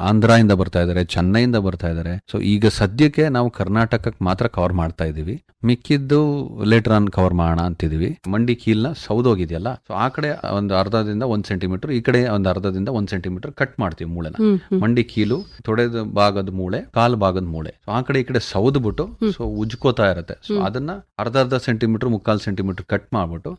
ಆಂಧ್ರ ಇಂದ ಬರ್ತಾ ಇದ್ದಾರೆ ಚೆನ್ನೈಯಿಂದ ಬರ್ತಾ ಇದ್ದಾರೆ. ಸೊ ಈಗ ಸದ್ಯಕ್ಕೆ ನಾವು ಕರ್ನಾಟಕಕ್ಕೆ ಮಾತ್ರ ಕವರ್ ಮಾಡ್ತಾ ಇದೀವಿ ಮಿಕ್ಕಿದ್ದು ಲೇಟರ್ ಆನ್ ಕವರ್ ಮಾಡೋಣ ಅಂತಿದೀವಿ ಮಂಡಿ ಕೀಲ್ನ ಸೌದೋಗಿದೆಯಲ್ಲ? ಸೊ ಆ ಕಡೆ ಒಂದು ಅರ್ಧದಿಂದ ಒಂದ್ ಸೆಂಟಿಮೀಟರ್ ಈ ಕಡೆ ಒಂದು ಅರ್ಧದಿಂದ ಒಂದ್ ಸೆಂಟಿಮೀಟರ್ ಕಟ್ ಮಾಡ್ತೀವಿ ಮೂಳೆನ. ಮಂಡಿ ಕೀಲು ತೊಡೆದ ಭಾಗದ ಮೂಳೆ ಕಾಲ್ ಭಾಗದ ಮೂಳೆ. ಸೊ ಆ ಕಡೆ ಈ ಕಡೆ ಸೌದ್ಬಿಟ್ಟು ಸೊ ಉಜ್ಕೋತಾ ಇರುತ್ತೆ. ಸೊ ಅದನ್ನ ಅರ್ಧ ಅರ್ಧ ಸೆಂಟಿಮೀಟರ್ ಮುಕ್ಕಾಲ್ ಸೆಂಟಿಮೀಟರ್ ಕಟ್ ಮಾಡ್ಬಿಟ್ಟು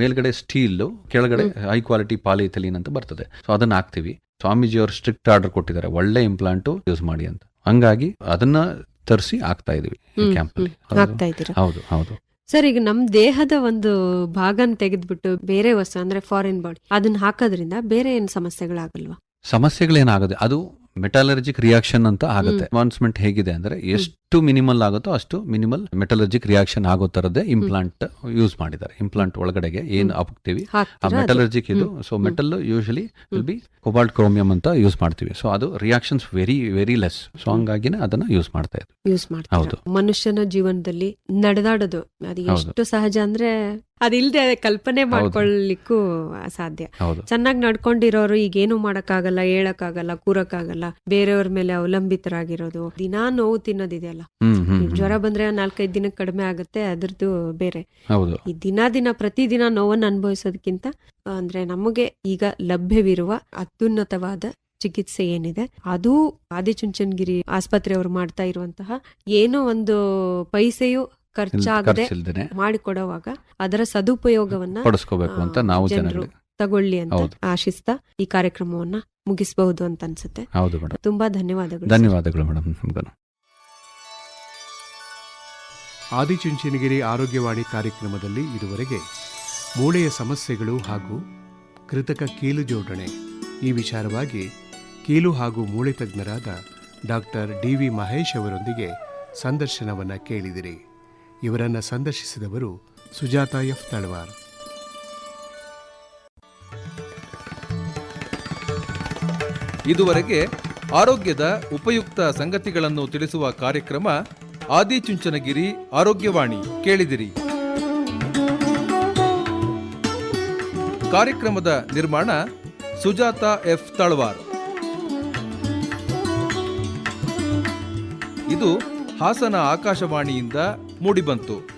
ಮೇಲ್ಗಡೆ ಸ್ಟೀಲ್ ಕೆಳಗಡೆ ಹೈ ಕ್ವಾಲಿಟಿ ಪಾಲಿಥಲೀನ್ ಅಂತ ಬರ್ತದೆ. ಸೊ ಅದನ್ನ ಹಾಕ್ತಿವಿ. ಸ್ವಾಮೀಜಿ ಅವರು ಸ್ಟ್ರಿಕ್ಟ್ ಆರ್ಡರ್ ಕೊಟ್ಟಿದ್ದಾರೆ. ಒಳ್ಳೆ ಇಂಪ್ಲಾಂಟ್ ಯೂಸ್ ಮಾಡಿ ಅಂತ. ಹಂಗಾಗಿ ಅದನ್ನ ತರಿಸಿ ಆಗ್ತಾ ಇದೀವಿ ಹೌದು? ಹೌದು ಸರ್ ಈಗ ನಮ್ ದೇಹದ ಒಂದು ಭಾಗನ ತೆಗೆದ್ಬಿಟ್ಟು ಬೇರೆ ವಸ್ತು ಅಂದ್ರೆ ಫಾರಿನ್ ಬಾಡಿ ಅದನ್ನ ಹಾಕೋದ್ರಿಂದ ಬೇರೆ ಏನ್ ಸಮಸ್ಯೆಗಳಾಗಲ್ವಾ? ಸಮಸ್ಯೆಗಳೇನಾಗದೆ ಅದು ಮೆಟಾಲರ್ಜಿಕ್ ರಿಯಾಕ್ಷನ್ ಅಂತ ಆಗುತ್ತೆ. ಅಡ್ವಾನ್ಸ್ಮೆಂಟ್ ಹೇಗಿದೆ ಅಂದ್ರೆ ಎಷ್ಟು ಮಿನಿಮಲ್ ಆಗುತ್ತೋ ಅಷ್ಟು ಮಿನಿಮಲ್ ಮೆಟಾಲರ್ಜಿಕ್ ರಿಯಾಕ್ಷನ್ ಆಗೋ ತರದೇ ಇಂಪ್ಲಾಂಟ್ ಯೂಸ್ ಮಾಡಿದ್ದಾರೆ. ಇಂಪ್ಲಾಂಟ್ ಒಳಗಡೆಗೆ ಏನ್ ಹಾಕ್ತೀವಿ? ಆ ಮೆಟಲರ್ಜಿಕ್ ಇದು. So metal usually will be cobalt chromium ಅಂತ ಯೂಸ್ ಮಾಡ್ತೀವಿ. ಸೊ ಅದು reactions very very less so ಹಂಗಾಗಿನೇ ಅದನ್ನ ಯೂಸ್ ಮಾಡ್ತಾ ಇದ್ವಿ. ಯೂಸ್ ಮಾಡ್ತಾರೆ? ಹೌದು. ಮನುಷ್ಯನ ಜೀವನದಲ್ಲಿ ನಡೆದಾಡೋದು. ಅದು ಎಷ್ಟು ಸಹಜ ಅಂದ್ರೆ ಅದಿಲ್ದೆ ಕಲ್ಪನೆ ಮಾಡ್ಕೊಳ್ಳಿಕ್ಕೂ ಅಸಾಧ್ಯ. ಚೆನ್ನಾಗಿ ನಡ್ಕೊಂಡಿರೋರು ಈಗೇನು ಮಾಡಕ್ಕಾಗಲ್ಲ ಹೇಳಕ್ಕಾಗಲ್ಲ ಕೂರಕ್ಕಾಗಲ್ಲ. ಬೇರೆಯವ್ರ ಮೇಲೆ ಅವಲಂಬಿತರಾಗಿರೋದು. ದಿನಾ ನೋವು ತಿನ್ನೋದಿದೆಯಲ್ಲ. ಜ್ವರ ಬಂದ್ರೆ ನಾಲ್ಕೈದು ದಿನಕ್ಕೆ ಕಡಿಮೆ ಆಗುತ್ತೆ ಅದ್ರದ್ದು ಬೇರೆ. ಈ ದಿನ ದಿನ ಪ್ರತಿದಿನ ನೋವನ್ನು ಅನುಭವಿಸೋದಕ್ಕಿಂತ ಅಂದ್ರೆ ನಮಗೆ ಈಗ ಲಭ್ಯವಿರುವ ಅತ್ಯುನ್ನತವಾದ ಚಿಕಿತ್ಸೆ ಏನಿದೆ ಅದು ಆದಿಚುಂಚನಗಿರಿ ಆಸ್ಪತ್ರೆಯವರು ಮಾಡ್ತಾ ಇರುವಂತಹ ಏನೋ ಒಂದು ಪೈಸೆಯು ಖರ್ಚಾಗದೆ ಮಾಡಿಕೊಡುವಾಗ ಅದರ ಸದುಪಯೋಗವನ್ನ ಪಡಿಸ್ಕೋಬೇಕು ಅಂತ ನಾವು ಜನರು ತಗೊಳ್ಳಿ ಅಂತ. ಆಶಿಸ್ತಾ ಈ ಕಾರ್ಯಕ್ರಮವನ್ನ ಮುಗಿಸಬಹುದು ಅಂತ ಅನ್ಸುತ್ತೆ. ಹೌದು ಮೇಡಮ್ ತುಂಬಾ ಧನ್ಯವಾದಗಳು ಧನ್ಯವಾದಗಳು ಮೇಡಮ್ ನಿಮ್ಗೂ ಆದಿಚುಂಚನಗಿರಿ ಆರೋಗ್ಯವಾಣಿ ಕಾರ್ಯಕ್ರಮದಲ್ಲಿ ಇದುವರೆಗೆ ಮೂಳೆಯ ಸಮಸ್ಯೆಗಳು ಹಾಗೂ ಕೃತಕ ಕೀಲು ಜೋಡಣೆ. ಈ ವಿಚಾರವಾಗಿ ಕೀಲು ಹಾಗೂ ಮೂಳೆ ತಜ್ಞರಾದ ಡಾಕ್ಟರ್ ಡಿ ವಿ ಮಹೇಶ್ ಅವರೊಂದಿಗೆ ಸಂದರ್ಶನವನ್ನು ಕೇಳಿದಿರಿ. ಇವರನ್ನು ಸಂದರ್ಶಿಸಿದವರು ಸುಜಾತ ಎಫ್ ತಳವಾರ್. ಇದುವರೆಗೆ ಆರೋಗ್ಯದ ಉಪಯುಕ್ತ ಸಂಗತಿಗಳನ್ನು ತಿಳಿಸುವ ಕಾರ್ಯಕ್ರಮ ಆದಿಚುಂಚನಗಿರಿ ಆರೋಗ್ಯವಾಣಿ ಕೇಳಿದಿರಿ. ಕಾರ್ಯಕ್ರಮದ ನಿರ್ಮಾಣ ಸುಜಾತ ಎಫ್ ತಳವಾರ್. ಇದು ಹಾಸನ ಆಕಾಶವಾಣಿಯಿಂದ ಮೂಡಿಬಂತು.